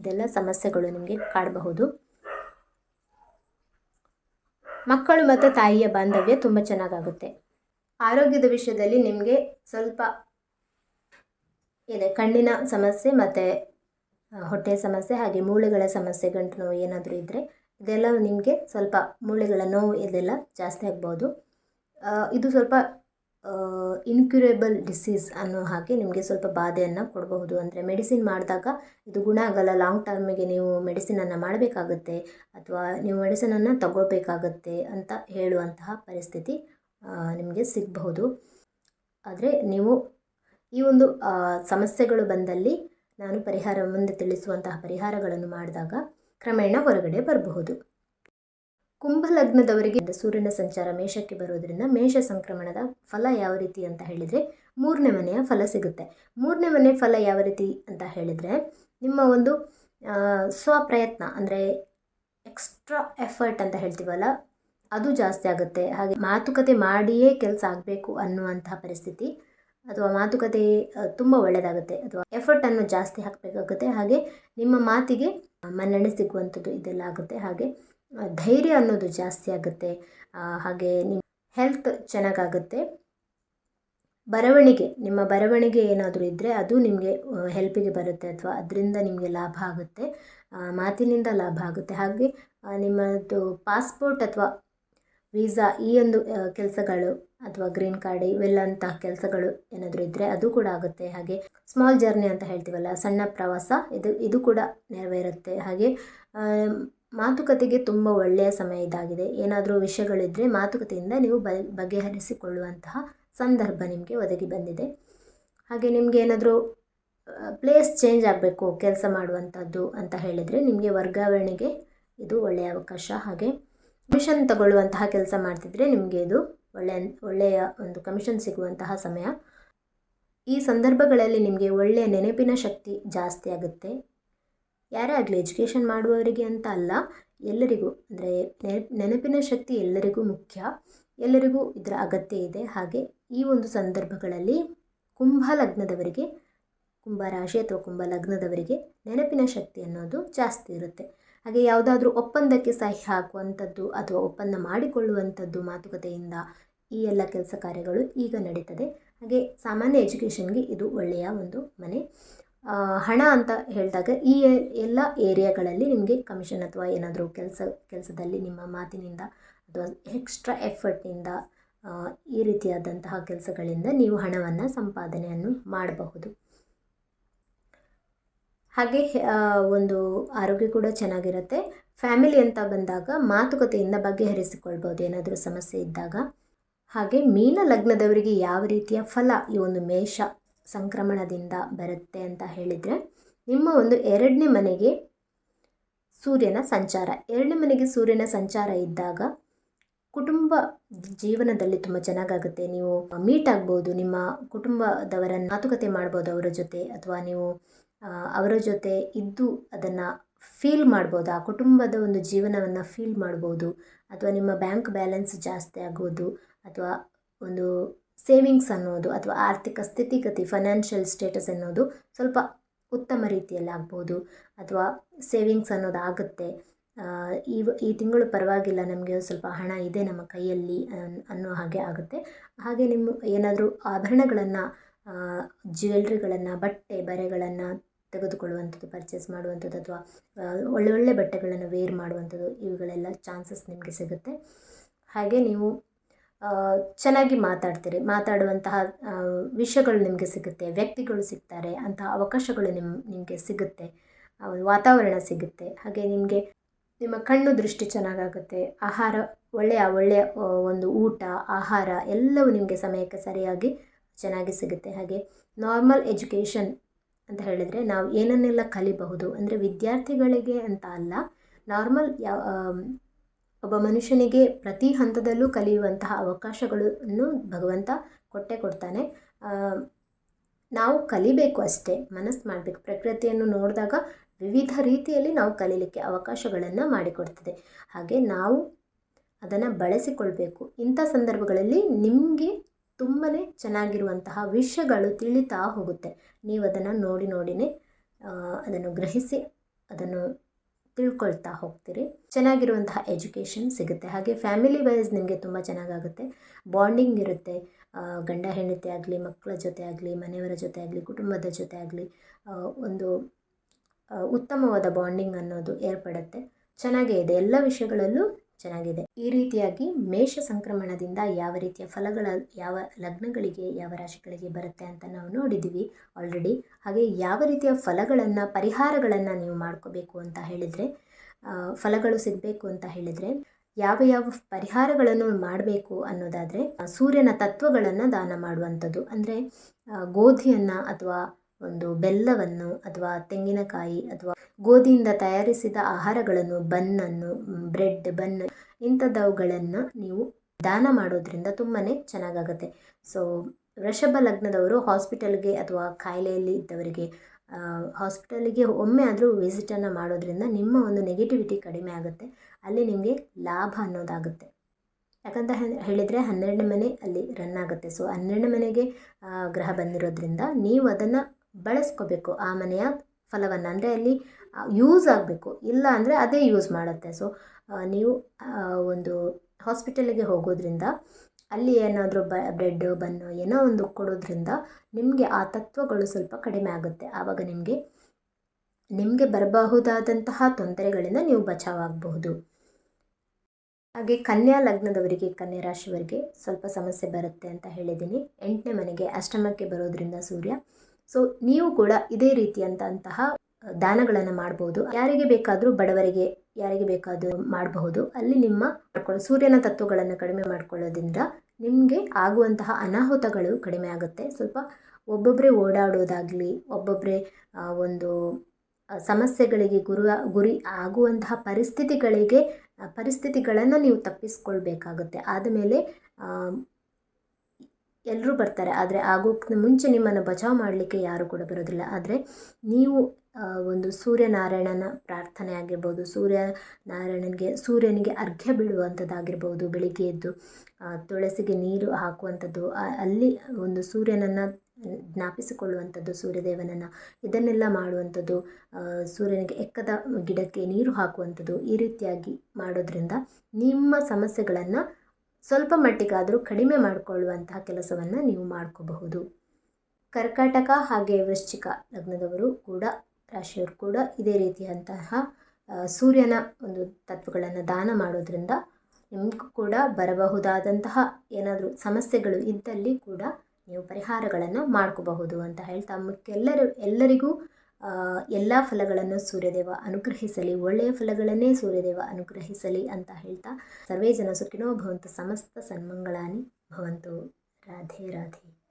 ಇದೆಲ್ಲ ಸಮಸ್ಯೆಗಳು ನಿಮಗೆ ಕಾಡಬಹುದು. ಮಕ್ಕಳು ಮತ್ತು ತಾಯಿಯ ಬಾಂಧವ್ಯ ತುಂಬ ಚೆನ್ನಾಗಾಗುತ್ತೆ. ಆರೋಗ್ಯದ ವಿಷಯದಲ್ಲಿ ನಿಮಗೆ ಸ್ವಲ್ಪ ಇದೆ ಕಣ್ಣಿನ ಸಮಸ್ಯೆ ಮತ್ತು ಹೊಟ್ಟೆ ಸಮಸ್ಯೆ, ಹಾಗೆ ಮೂಳೆಗಳ ಸಮಸ್ಯೆ ಗಂಟು ನೋವು ಏನಾದರೂ ಇದ್ದರೆ ಇದೆಲ್ಲ ನಿಮಗೆ ಸ್ವಲ್ಪ ಮೂಳೆಗಳ ನೋವು ಇದೆಲ್ಲ ಜಾಸ್ತಿ ಆಗ್ಬೋದು. ಇದು ಸ್ವಲ್ಪ ಇನ್ಕ್ಯೂರೇಬಲ್ ಡಿಸೀಸ್ ಅನ್ನೋ ಹಾಗೆ ನಿಮಗೆ ಸ್ವಲ್ಪ ಬಾಧೆಯನ್ನು ಕೊಡಬಹುದು. ಅಂದರೆ ಮೆಡಿಸಿನ್ ಮಾಡಿದಾಗ ಇದು ಗುಣ ಆಗಲ್ಲ. ಲಾಂಗ್ ಟರ್ಮಿಗೆ ನೀವು ಮೆಡಿಸಿನನ್ನು ಮಾಡಬೇಕಾಗುತ್ತೆ ಅಥವಾ ನೀವು ಮೆಡಿಸಿನನ್ನು ತಗೋಬೇಕಾಗತ್ತೆ ಅಂತ ಹೇಳುವಂತಹ ಪರಿಸ್ಥಿತಿ ನಿಮಗೆ ಸಿಗಬಹುದು. ಆದರೆ ನೀವು ಈ ಒಂದು ಸಮಸ್ಯೆಗಳು ಬಂದಲ್ಲಿ ನಾನು ಪರಿಹಾರ ಮುಂದೆ ತಿಳಿಸುವಂತಹ ಪರಿಹಾರಗಳನ್ನು ಮಾಡಿದಾಗ ಕ್ರಮೇಣ ಹೊರಗಡೆ ಬರಬಹುದು. ಕುಂಭ ಲಗ್ನದವರಿಗೆ ಸೂರ್ಯನ ಸಂಚಾರ ಮೇಷಕ್ಕೆ ಬರೋದ್ರಿಂದ ಮೇಷ ಸಂಕ್ರಮಣದ ಫಲ ಯಾವ ರೀತಿ ಅಂತ ಹೇಳಿದರೆ ಮೂರನೇ ಮನೆಯ ಫಲ ಸಿಗುತ್ತೆ. ಮೂರನೇ ಮನೆ ಫಲ ಯಾವ ರೀತಿ ಅಂತ ಹೇಳಿದರೆ ನಿಮ್ಮ ಒಂದು ಸ್ವಪ್ರಯತ್ನ ಅಂದರೆ ಎಕ್ಸ್ಟ್ರಾ ಎಫರ್ಟ್ ಅಂತ ಹೇಳ್ತೀವಲ್ಲ, ಅದು ಜಾಸ್ತಿ ಆಗುತ್ತೆ. ಹಾಗೆ ಮಾತುಕತೆ ಮಾಡಿಯೇ ಕೆಲಸ ಆಗಬೇಕು ಅನ್ನುವಂತಹ ಪರಿಸ್ಥಿತಿ, ಅಥವಾ ಮಾತುಕತೆ ತುಂಬ ಒಳ್ಳೆಯದಾಗುತ್ತೆ ಅಥವಾ ಎಫರ್ಟನ್ನು ಜಾಸ್ತಿ ಹಾಕಬೇಕಾಗುತ್ತೆ. ಹಾಗೆ ನಿಮ್ಮ ಮಾತಿಗೆ ಮನ್ನಣೆ ಸಿಗುವಂಥದ್ದು ಇದೆಲ್ಲ ಆಗುತ್ತೆ. ಹಾಗೆ ಧೈರ್ಯ ಅನ್ನೋದು ಜಾಸ್ತಿ ಆಗುತ್ತೆ. ಹಾಗೆ ನಿಮ್ಮ ಹೆಲ್ತ್ ಚೆನ್ನಾಗಾಗುತ್ತೆ. ಬರವಣಿಗೆ, ನಿಮ್ಮ ಬರವಣಿಗೆ ಏನಾದರೂ ಇದ್ದರೆ ಅದು ನಿಮಗೆ ಹೆಲ್ಪಿಗೆ ಬರುತ್ತೆ ಅಥವಾ ಅದರಿಂದ ನಿಮಗೆ ಲಾಭ ಆಗುತ್ತೆ. ಮಾತಿನಿಂದ ಲಾಭ ಆಗುತ್ತೆ. ಹಾಗೆ ನಿಮ್ಮದು ಪಾಸ್ಪೋರ್ಟ್ ಅಥವಾ ವೀಸಾ ಈ ಒಂದು ಕೆಲಸಗಳು ಅಥವಾ ಗ್ರೀನ್ ಕಾರ್ಡ್ ಇವೆಲ್ಲಂತಹ ಕೆಲಸಗಳು ಏನಾದರೂ ಇದ್ದರೆ ಅದು ಕೂಡ ಆಗುತ್ತೆ. ಹಾಗೆ ಸ್ಮಾಲ್ ಜರ್ನಿ ಅಂತ ಹೇಳ್ತೀವಲ್ಲ, ಸಣ್ಣ ಪ್ರವಾಸ ಇದು ಇದು ಕೂಡ ನೆರವೇರುತ್ತೆ. ಹಾಗೆ ಮಾತುಕತೆಗೆ ತುಂಬ ಒಳ್ಳೆಯ ಸಮಯ ಇದಾಗಿದೆ. ಏನಾದರೂ ವಿಷಯಗಳಿದ್ದರೆ ಮಾತುಕತೆಯಿಂದ ನೀವು ಬ, ಬಗೆಹರಿಸಿಕೊಳ್ಳುವಂತಹ ಸಂದರ್ಭ ನಿಮಗೆ ಒದಗಿ ಬಂದಿದೆ. ಹಾಗೆ ನಿಮಗೆ ಏನಾದರೂ ಪ್ಲೇಸ್ ಚೇಂಜ್ ಆಗಬೇಕು, ಕೆಲಸ ಮಾಡುವಂಥದ್ದು ಅಂತ ಹೇಳಿದರೆ ನಿಮಗೆ ವರ್ಗಾವಣೆಗೆ ಇದು ಒಳ್ಳೆಯ ಅವಕಾಶ. ಹಾಗೆ ಕಮಿಷನ್ ತಗೊಳ್ಳುವಂತಹ ಕೆಲಸ ಮಾಡ್ತಿದ್ರೆ ನಿಮಗೆ ಇದು ಒಳ್ಳೆಯ ಒಳ್ಳೆಯ ಒಂದು ಕಮಿಷನ್ ಸಿಗುವಂತಹ ಸಮಯ. ಈ ಸಂದರ್ಭಗಳಲ್ಲಿ ನಿಮಗೆ ಒಳ್ಳೆಯ ನೆನಪಿನ ಶಕ್ತಿ ಜಾಸ್ತಿ ಆಗುತ್ತೆ. ಯಾರೇ ಆಗಲಿ ಎಜುಕೇಷನ್ ಮಾಡುವವರಿಗೆ ಅಂತ ಅಲ್ಲ, ಎಲ್ಲರಿಗೂ ಅಂದರೆ ನೆನಪಿನ ಶಕ್ತಿ ಎಲ್ಲರಿಗೂ ಮುಖ್ಯ. ಎಲ್ಲರಿಗೂ ಇದರ ಅಗತ್ಯ ಇದೆ. ಹಾಗೆ ಈ ಒಂದು ಸಂದರ್ಭಗಳಲ್ಲಿ ಕುಂಭ ಲಗ್ನದವರಿಗೆ, ಕುಂಭ ರಾಶಿ ಅಥವಾ ಕುಂಭ ಲಗ್ನದವರಿಗೆ ನೆನಪಿನ ಶಕ್ತಿ ಅನ್ನೋದು ಜಾಸ್ತಿ ಇರುತ್ತೆ. ಹಾಗೆ ಯಾವುದಾದ್ರೂ ಒಪ್ಪಂದಕ್ಕೆ ಸಹಿ ಹಾಕುವಂಥದ್ದು ಅಥವಾ ಒಪ್ಪಂದ ಮಾಡಿಕೊಳ್ಳುವಂಥದ್ದು ಮಾತುಕತೆಯಿಂದ ಈ ಎಲ್ಲ ಕೆಲಸ ಕಾರ್ಯಗಳು ಈಗ ನಡೀತದೆ. ಹಾಗೆ ಸಾಮಾನ್ಯ ಎಜುಕೇಷನ್ಗೆ ಇದು ಒಳ್ಳೆಯ ಒಂದು ಮನೆ. ಹಣ ಅಂತ ಹೇಳಿದಾಗ ಈ ಎಲ್ಲ ಏರಿಯಾಗಳಲ್ಲಿ ನಿಮಗೆ ಕಮಿಷನ್ ಅಥವಾ ಏನಾದರೂ ಕೆಲಸ, ಕೆಲಸದಲ್ಲಿ ನಿಮ್ಮ ಮಾತಿನಿಂದ ಅಥವಾ ಎಕ್ಸ್ಟ್ರಾ ಎಫರ್ಟ್ನಿಂದ ಈ ರೀತಿಯಾದಂತಹ ಕೆಲಸಗಳಿಂದ ನೀವು ಹಣವನ್ನು ಸಂಪಾದನೆಯನ್ನು ಮಾಡಬಹುದು. ಹಾಗೆ ಒಂದು ಆರೋಗ್ಯ ಕೂಡ ಚೆನ್ನಾಗಿರುತ್ತೆ. ಫ್ಯಾಮಿಲಿ ಅಂತ ಬಂದಾಗ ಮಾತುಕತೆಯಿಂದ ಬಗೆಹರಿಸಿಕೊಳ್ಬೋದು ಏನಾದರೂ ಸಮಸ್ಯೆ ಇದ್ದಾಗ. ಹಾಗೆ ಮೀನ ಲಗ್ನದವರಿಗೆ ಯಾವ ರೀತಿಯ ಫಲ ಈ ಒಂದು ಮೇಷ ಸಂಕ್ರಮಣದಿಂದ ಬರುತ್ತೆ ಅಂತ ಹೇಳಿದರೆ, ನಿಮ್ಮ ಒಂದು ಎರಡನೇ ಮನೆಗೆ ಸೂರ್ಯನ ಸಂಚಾರ. ಎರಡನೇ ಮನೆಗೆ ಸೂರ್ಯನ ಸಂಚಾರ ಇದ್ದಾಗ ಕುಟುಂಬ ಜೀವನದಲ್ಲಿ ತುಂಬ ಚೆನ್ನಾಗಾಗುತ್ತೆ. ನೀವು ಮೀಟ್ ಆಗ್ಬೋದು, ನಿಮ್ಮ ಕುಟುಂಬದವರನ್ನು ಮಾತುಕತೆ ಮಾಡ್ಬೋದು ಅವರ ಜೊತೆ, ಅಥವಾ ನೀವು ಅವರ ಜೊತೆ ಇದ್ದು ಅದನ್ನು ಫೀಲ್ ಮಾಡ್ಬೋದು. ಆ ಕುಟುಂಬದ ಒಂದು ಜೀವನವನ್ನು ಫೀಲ್ ಮಾಡ್ಬೋದು. ಅಥವಾ ನಿಮ್ಮ ಬ್ಯಾಂಕ್ ಬ್ಯಾಲೆನ್ಸ್ ಜಾಸ್ತಿ ಆಗೋದು, ಅಥವಾ ಒಂದು ಸೇವಿಂಗ್ಸ್ ಅನ್ನೋದು, ಅಥವಾ ಆರ್ಥಿಕ ಸ್ಥಿತಿಗತಿ ಫೈನಾನ್ಷಿಯಲ್ ಸ್ಟೇಟಸ್ ಅನ್ನೋದು ಸ್ವಲ್ಪ ಉತ್ತಮ ರೀತಿಯಲ್ಲಿ ಆಗ್ಬೋದು ಅಥವಾ ಸೇವಿಂಗ್ಸ್ ಅನ್ನೋದು ಆಗುತ್ತೆ. ಈ ಈ ತಿಂಗಳು ಪರವಾಗಿಲ್ಲ, ನಮಗೆ ಸ್ವಲ್ಪ ಹಣ ಇದೆ ನಮ್ಮ ಕೈಯಲ್ಲಿ ಅನ್ನೋ ಹಾಗೆ ಆಗುತ್ತೆ. ಹಾಗೆ ನಿಮ್ಮ ಏನಾದರೂ ಆಭರಣಗಳನ್ನು ಜ್ಯುವೆಲ್ರಿಗಳನ್ನು ಬಟ್ಟೆ, ಬರೆಗಳನ್ನು ತೆಗೆದುಕೊಳ್ಳುವಂಥದ್ದು ಪರ್ಚೇಸ್ ಮಾಡುವಂಥದ್ದು ಅಥವಾ ಒಳ್ಳೆ ಒಳ್ಳೆ ಬಟ್ಟೆಗಳನ್ನು ವೇರ್ ಮಾಡುವಂಥದ್ದು ಇವುಗಳೆಲ್ಲ ಚಾನ್ಸಸ್ ನಿಮಗೆ ಸಿಗುತ್ತೆ. ಹಾಗೆ ನೀವು ಚೆನ್ನಾಗಿ ಮಾತಾಡ್ತೀರಿ, ಮಾತಾಡುವಂತಹ ವಿಷಯಗಳು ನಿಮಗೆ ಸಿಗುತ್ತೆ, ವ್ಯಕ್ತಿಗಳು ಸಿಗ್ತಾರೆ, ಅಂತಹ ಅವಕಾಶಗಳು ನಿಮ್ಮ ನಿಮಗೆ ಸಿಗುತ್ತೆ ವಾತಾವರಣ ಸಿಗುತ್ತೆ. ಹಾಗೆ ನಿಮಗೆ, ನಿಮ್ಮ ಕಣ್ಣು ದೃಷ್ಟಿ ಚೆನ್ನಾಗಾಗುತ್ತೆ, ಆಹಾರ, ಒಳ್ಳೆಯ ಒಳ್ಳೆಯ ಒಂದು ಊಟ, ಆಹಾರ ಎಲ್ಲವೂ ನಿಮಗೆ ಸಮಯಕ್ಕೆ ಸರಿಯಾಗಿ ಚೆನ್ನಾಗಿ ಸಿಗುತ್ತೆ. ಹಾಗೆ ನಾರ್ಮಲ್ ಎಜುಕೇಷನ್ ಅಂತ ಹೇಳಿದರೆ ನಾವು ಏನನ್ನೆಲ್ಲ ಕಲಿಬಹುದು? ಅಂದರೆ ವಿದ್ಯಾರ್ಥಿಗಳಿಗೆ ಅಂತ ಅಲ್ಲ, ನಾರ್ಮಲ್ ಯಾವ ಒಬ್ಬ ಮನುಷ್ಯನಿಗೆ ಪ್ರತಿ ಹಂತದಲ್ಲೂ ಕಲಿಯುವಂತಹ ಅವಕಾಶಗಳನ್ನು ಭಗವಂತ ಕೊಟ್ಟೆ ಕೊಡ್ತಾನೆ. ನಾವು ಕಲಿಬೇಕು ಅಷ್ಟೇ, ಮನಸ್ಸು ಮಾಡಬೇಕು. ಪ್ರಕೃತಿಯನ್ನು ನೋಡಿದಾಗ ವಿವಿಧ ರೀತಿಯಲ್ಲಿ ನಾವು ಕಲೀಲಿಕ್ಕೆ ಅವಕಾಶಗಳನ್ನು ಮಾಡಿಕೊಡ್ತದೆ. ಹಾಗೆ ನಾವು ಅದನ್ನು ಬಳಸಿಕೊಳ್ಬೇಕು. ಇಂಥ ಸಂದರ್ಭಗಳಲ್ಲಿ ನಿಮಗೆ ತುಂಬಾ ಚೆನ್ನಾಗಿರುವಂತಹ ವಿಷಯಗಳು ತಿಳಿತಾ ಹೋಗುತ್ತೆ. ನೀವು ಅದನ್ನು ನೋಡಿ ನೋಡಿನೇ ಅದನ್ನು ಗ್ರಹಿಸಿ, ಅದನ್ನು ತಿಳ್ಕೊಳ್ತಾ ಹೋಗ್ತೀರಿ. ಚೆನ್ನಾಗಿರುವಂತಹ ಎಜುಕೇಷನ್ ಸಿಗುತ್ತೆ. ಹಾಗೆ ಫ್ಯಾಮಿಲಿ ವೈಸ್ ನಿಮಗೆ ತುಂಬ ಚೆನ್ನಾಗಾಗುತ್ತೆ. ಬಾಂಡಿಂಗ್ ಇರುತ್ತೆ. ಗಂಡ ಹೆಂಡತಿ ಆಗಲಿ, ಮಕ್ಕಳ ಜೊತೆ ಆಗಲಿ, ಮನೆಯವರ ಜೊತೆ ಆಗಲಿ, ಕುಟುಂಬದ ಜೊತೆ ಆಗಲಿ ಒಂದು ಉತ್ತಮವಾದ ಬಾಂಡಿಂಗ್ ಅನ್ನೋದು ಏರ್ಪಡುತ್ತೆ. ಚೆನ್ನಾಗೇ ಇದೆ. ಎಲ್ಲ ವಿಷಯಗಳಲ್ಲೂ ಚೆನ್ನಾಗಿದೆ. ಈ ರೀತಿಯಾಗಿ ಮೇಷ ಸಂಕ್ರಮಣದಿಂದ ಯಾವ ರೀತಿಯ ಫಲಗಳ, ಯಾವ ಲಗ್ನಗಳಿಗೆ, ಯಾವ ರಾಶಿಗಳಿಗೆ ಬರುತ್ತೆ ಅಂತ ನಾವು ನೋಡಿದ್ದೀವಿ ಆಲ್ರೆಡಿ ಹಾಗೆ ಯಾವ ರೀತಿಯ ಫಲಗಳನ್ನು, ಪರಿಹಾರಗಳನ್ನು ನೀವು ಮಾಡ್ಕೋಬೇಕು ಅಂತ ಹೇಳಿದರೆ ಫಲಗಳು ಸಿಗಬೇಕು ಅಂತ ಹೇಳಿದರೆ, ಯಾವ ಯಾವ ಪರಿಹಾರಗಳನ್ನು ಮಾಡಬೇಕು ಅನ್ನೋದಾದರೆ, ಸೂರ್ಯನ ತತ್ವಗಳನ್ನು ದಾನ ಮಾಡುವಂಥದ್ದು. ಅಂದರೆ ಗೋಧಿಯನ್ನು ಅಥವಾ ಒಂದು ಬೆಲ್ಲವನ್ನು ಅಥವಾ ತೆಂಗಿನಕಾಯಿ ಅಥವಾ ಗೋಧಿಯಿಂದ ತಯಾರಿಸಿದ ಆಹಾರಗಳನ್ನು ಬನ್ನನ್ನು ಬ್ರೆಡ್, ಬನ್ ಇಂಥದ್ದವುಗಳನ್ನು ನೀವು ದಾನ ಮಾಡೋದ್ರಿಂದ ತುಂಬಾ ಚೆನ್ನಾಗಾಗುತ್ತೆ. ಸೊ ವೃಷಭ ಲಗ್ನದವರು ಹಾಸ್ಪಿಟಲ್ಗೆ ಅಥವಾ ಕಾಯಿಲೆಯಲ್ಲಿ ಇದ್ದವರಿಗೆ ಹಾಸ್ಪಿಟಲ್ಗೆ ಒಮ್ಮೆ ಆದರೂ ವಿಸಿಟನ್ನು ಮಾಡೋದ್ರಿಂದ ನಿಮ್ಮ ಒಂದು ನೆಗೆಟಿವಿಟಿ ಕಡಿಮೆ ಆಗುತ್ತೆ. ಅಲ್ಲಿ ನಿಮಗೆ ಲಾಭ ಅನ್ನೋದಾಗುತ್ತೆ. ಯಾಕಂತ ಹೇಳಿದರೆ ಹನ್ನೆರಡನೇ ಮನೆ ಅಲ್ಲಿ ರನ್ ಆಗುತ್ತೆ. ಸೊ ಹನ್ನೆರಡನೇ ಮನೆಗೆ ಗ್ರಹ ಬಂದಿರೋದ್ರಿಂದ ನೀವು ಅದನ್ನು ಬಳಸ್ಕೋಬೇಕು. ಆ ಮನೆಯ ಫಲವನ್ನು ಅಂದರೆ ಅಲ್ಲಿ ಯೂಸ್ ಆಗಬೇಕು. ಇಲ್ಲ ಅಂದರೆ ಅದೇ ಯೂಸ್ ಮಾಡುತ್ತೆ. ಸೊ ನೀವು ಒಂದು ಹಾಸ್ಪಿಟಲಿಗೆ ಹೋಗೋದ್ರಿಂದ, ಅಲ್ಲಿ ಏನಾದರೂ ಬ ಬ್ರೆಡ್ ಬನ್ನು ಏನೋ ಒಂದು ಕೊಡೋದ್ರಿಂದ ನಿಮಗೆ ಆ ತತ್ವಗಳು ಸ್ವಲ್ಪ ಕಡಿಮೆ ಆಗುತ್ತೆ. ಆವಾಗ ನಿಮಗೆ ನಿಮಗೆ ಬರಬಹುದಾದಂತಹ ತೊಂದರೆಗಳಿಂದ ನೀವು ಬಚಾವಾಗಬಹುದು. ಹಾಗೆ ಕನ್ಯಾ ಲಗ್ನದವರಿಗೆ, ಕನ್ಯಾ ರಾಶಿಯವರಿಗೆ ಸ್ವಲ್ಪ ಸಮಸ್ಯೆ ಬರುತ್ತೆ ಅಂತ ಹೇಳಿದ್ದೀನಿ. ಎಂಟನೇ ಮನೆಗೆ ಅಷ್ಟಮಕ್ಕೆ ಬರೋದ್ರಿಂದ ಸೂರ್ಯ ಸೊ ನೀವು ಕೂಡ ಇದೇ ರೀತಿಯಂತಹ ದಾನಗಳನ್ನು ಮಾಡಬಹುದು ಯಾರಿಗೆ ಬೇಕಾದರೂ ಬಡವರಿಗೆ ಯಾರಿಗೆ ಬೇಕಾದರೂ ಮಾಡಬಹುದು. ಅಲ್ಲಿ ನಿಮ್ಮ ಸೂರ್ಯನ ತತ್ವಗಳನ್ನು ಕಡಿಮೆ ಮಾಡ್ಕೊಳ್ಳೋದ್ರಿಂದ ನಿಮಗೆ ಆಗುವಂತಹ ಅನಾಹುತಗಳು ಕಡಿಮೆ ಆಗುತ್ತೆ. ಸ್ವಲ್ಪ ಒಬ್ಬೊಬ್ಬರೇ ಓಡಾಡೋದಾಗಲಿ ಒಬ್ಬೊಬ್ಬರೇ ಒಂದು ಸಮಸ್ಯೆಗಳಿಗೆ ಗುರು, ಗುರಿ ಆಗುವಂತಹ ಪರಿಸ್ಥಿತಿಗಳಿಗೆ ಪರಿಸ್ಥಿತಿಗಳನ್ನು ನೀವು ತಪ್ಪಿಸ್ಕೊಳ್ಬೇಕಾಗುತ್ತೆ. ಆದಮೇಲೆ ಎಲ್ಲರೂ ಬರ್ತಾರೆ, ಆದರೆ ಆಗೋಕ್ಕೆ ಮುಂಚೆ ನಿಮ್ಮನ್ನು ಬಚಾವ್ ಮಾಡಲಿಕ್ಕೆ ಯಾರು ಕೂಡ ಬರೋದಿಲ್ಲ. ಆದರೆ ನೀವು ಒಂದು ಸೂರ್ಯನಾರಾಯಣನ ಪ್ರಾರ್ಥನೆ ಆಗಿರ್ಬೋದು, ಸೂರ್ಯನಾರಾಯಣನಿಗೆ, ಸೂರ್ಯನಿಗೆ ಅರ್ಘ್ಯ ಬಿಡುವಂಥದ್ದಾಗಿರ್ಬೋದು ಬೆಳಿಗ್ಗೆ ಎದ್ದು ತುಳಸಿಗೆ ನೀರು ಹಾಕುವಂಥದ್ದು ಅಲ್ಲಿ ಒಂದು ಸೂರ್ಯನನ್ನು ಜ್ಞಾಪಿಸಿಕೊಳ್ಳುವಂಥದ್ದು, ಸೂರ್ಯದೇವನನ್ನು, ಇದನ್ನೆಲ್ಲ ಮಾಡುವಂಥದ್ದು ಸೂರ್ಯನಿಗೆ ಎಕ್ಕದ ಗಿಡಕ್ಕೆ ನೀರು ಹಾಕುವಂಥದ್ದು ಈ ರೀತಿಯಾಗಿ ಮಾಡೋದ್ರಿಂದ ನಿಮ್ಮ ಸಮಸ್ಯೆಗಳನ್ನು ಸ್ವಲ್ಪ ಮಟ್ಟಿಗಾದರೂ ಕಡಿಮೆ ಮಾಡಿಕೊಳ್ಳುವಂತಹ ಕೆಲಸವನ್ನು ನೀವು ಮಾಡ್ಕೋಬಹುದು. ಕರ್ಕಾಟಕ ಹಾಗೆ ವೃಶ್ಚಿಕ ಲಗ್ನದವರು ಕೂಡ, ರಾಶಿಯವರು ಕೂಡ ಇದೇ ರೀತಿಯಂತಹ ಸೂರ್ಯನ ಒಂದು ತತ್ವಗಳನ್ನು ದಾನ ಮಾಡೋದ್ರಿಂದ ನಿಮಗೂ ಕೂಡ ಬರಬಹುದಾದಂತಹ ಏನಾದರೂ ಸಮಸ್ಯೆಗಳು ಇದ್ದಲ್ಲಿ ಕೂಡ ನೀವು ಪರಿಹಾರಗಳನ್ನು ಮಾಡ್ಕೋಬಹುದು ಅಂತ ಹೇಳ್ತಾ ಮುಖ್ಯೆಲ್ಲರೂ ಎಲ್ಲರಿಗೂ ಎಲ್ಲ ಫಲಗಳನ್ನು ಸೂರ್ಯದೇವ ಅನುಗ್ರಹಿಸಲಿ, ಒಳ್ಳೆಯ ಫಲಗಳನ್ನೇ ಸೂರ್ಯದೇವ ಅನುಗ್ರಹಿಸಲಿ ಅಂತ ಹೇಳ್ತಾ ಸರ್ವೇ ಜನ ಸುಖಿನೋ ಭವಂತು ಸಮಸ್ತ ಸನ್ಮಂಗಳಾನಿ. ಭವಂತು ರಾಧೆ ರಾಧೆ.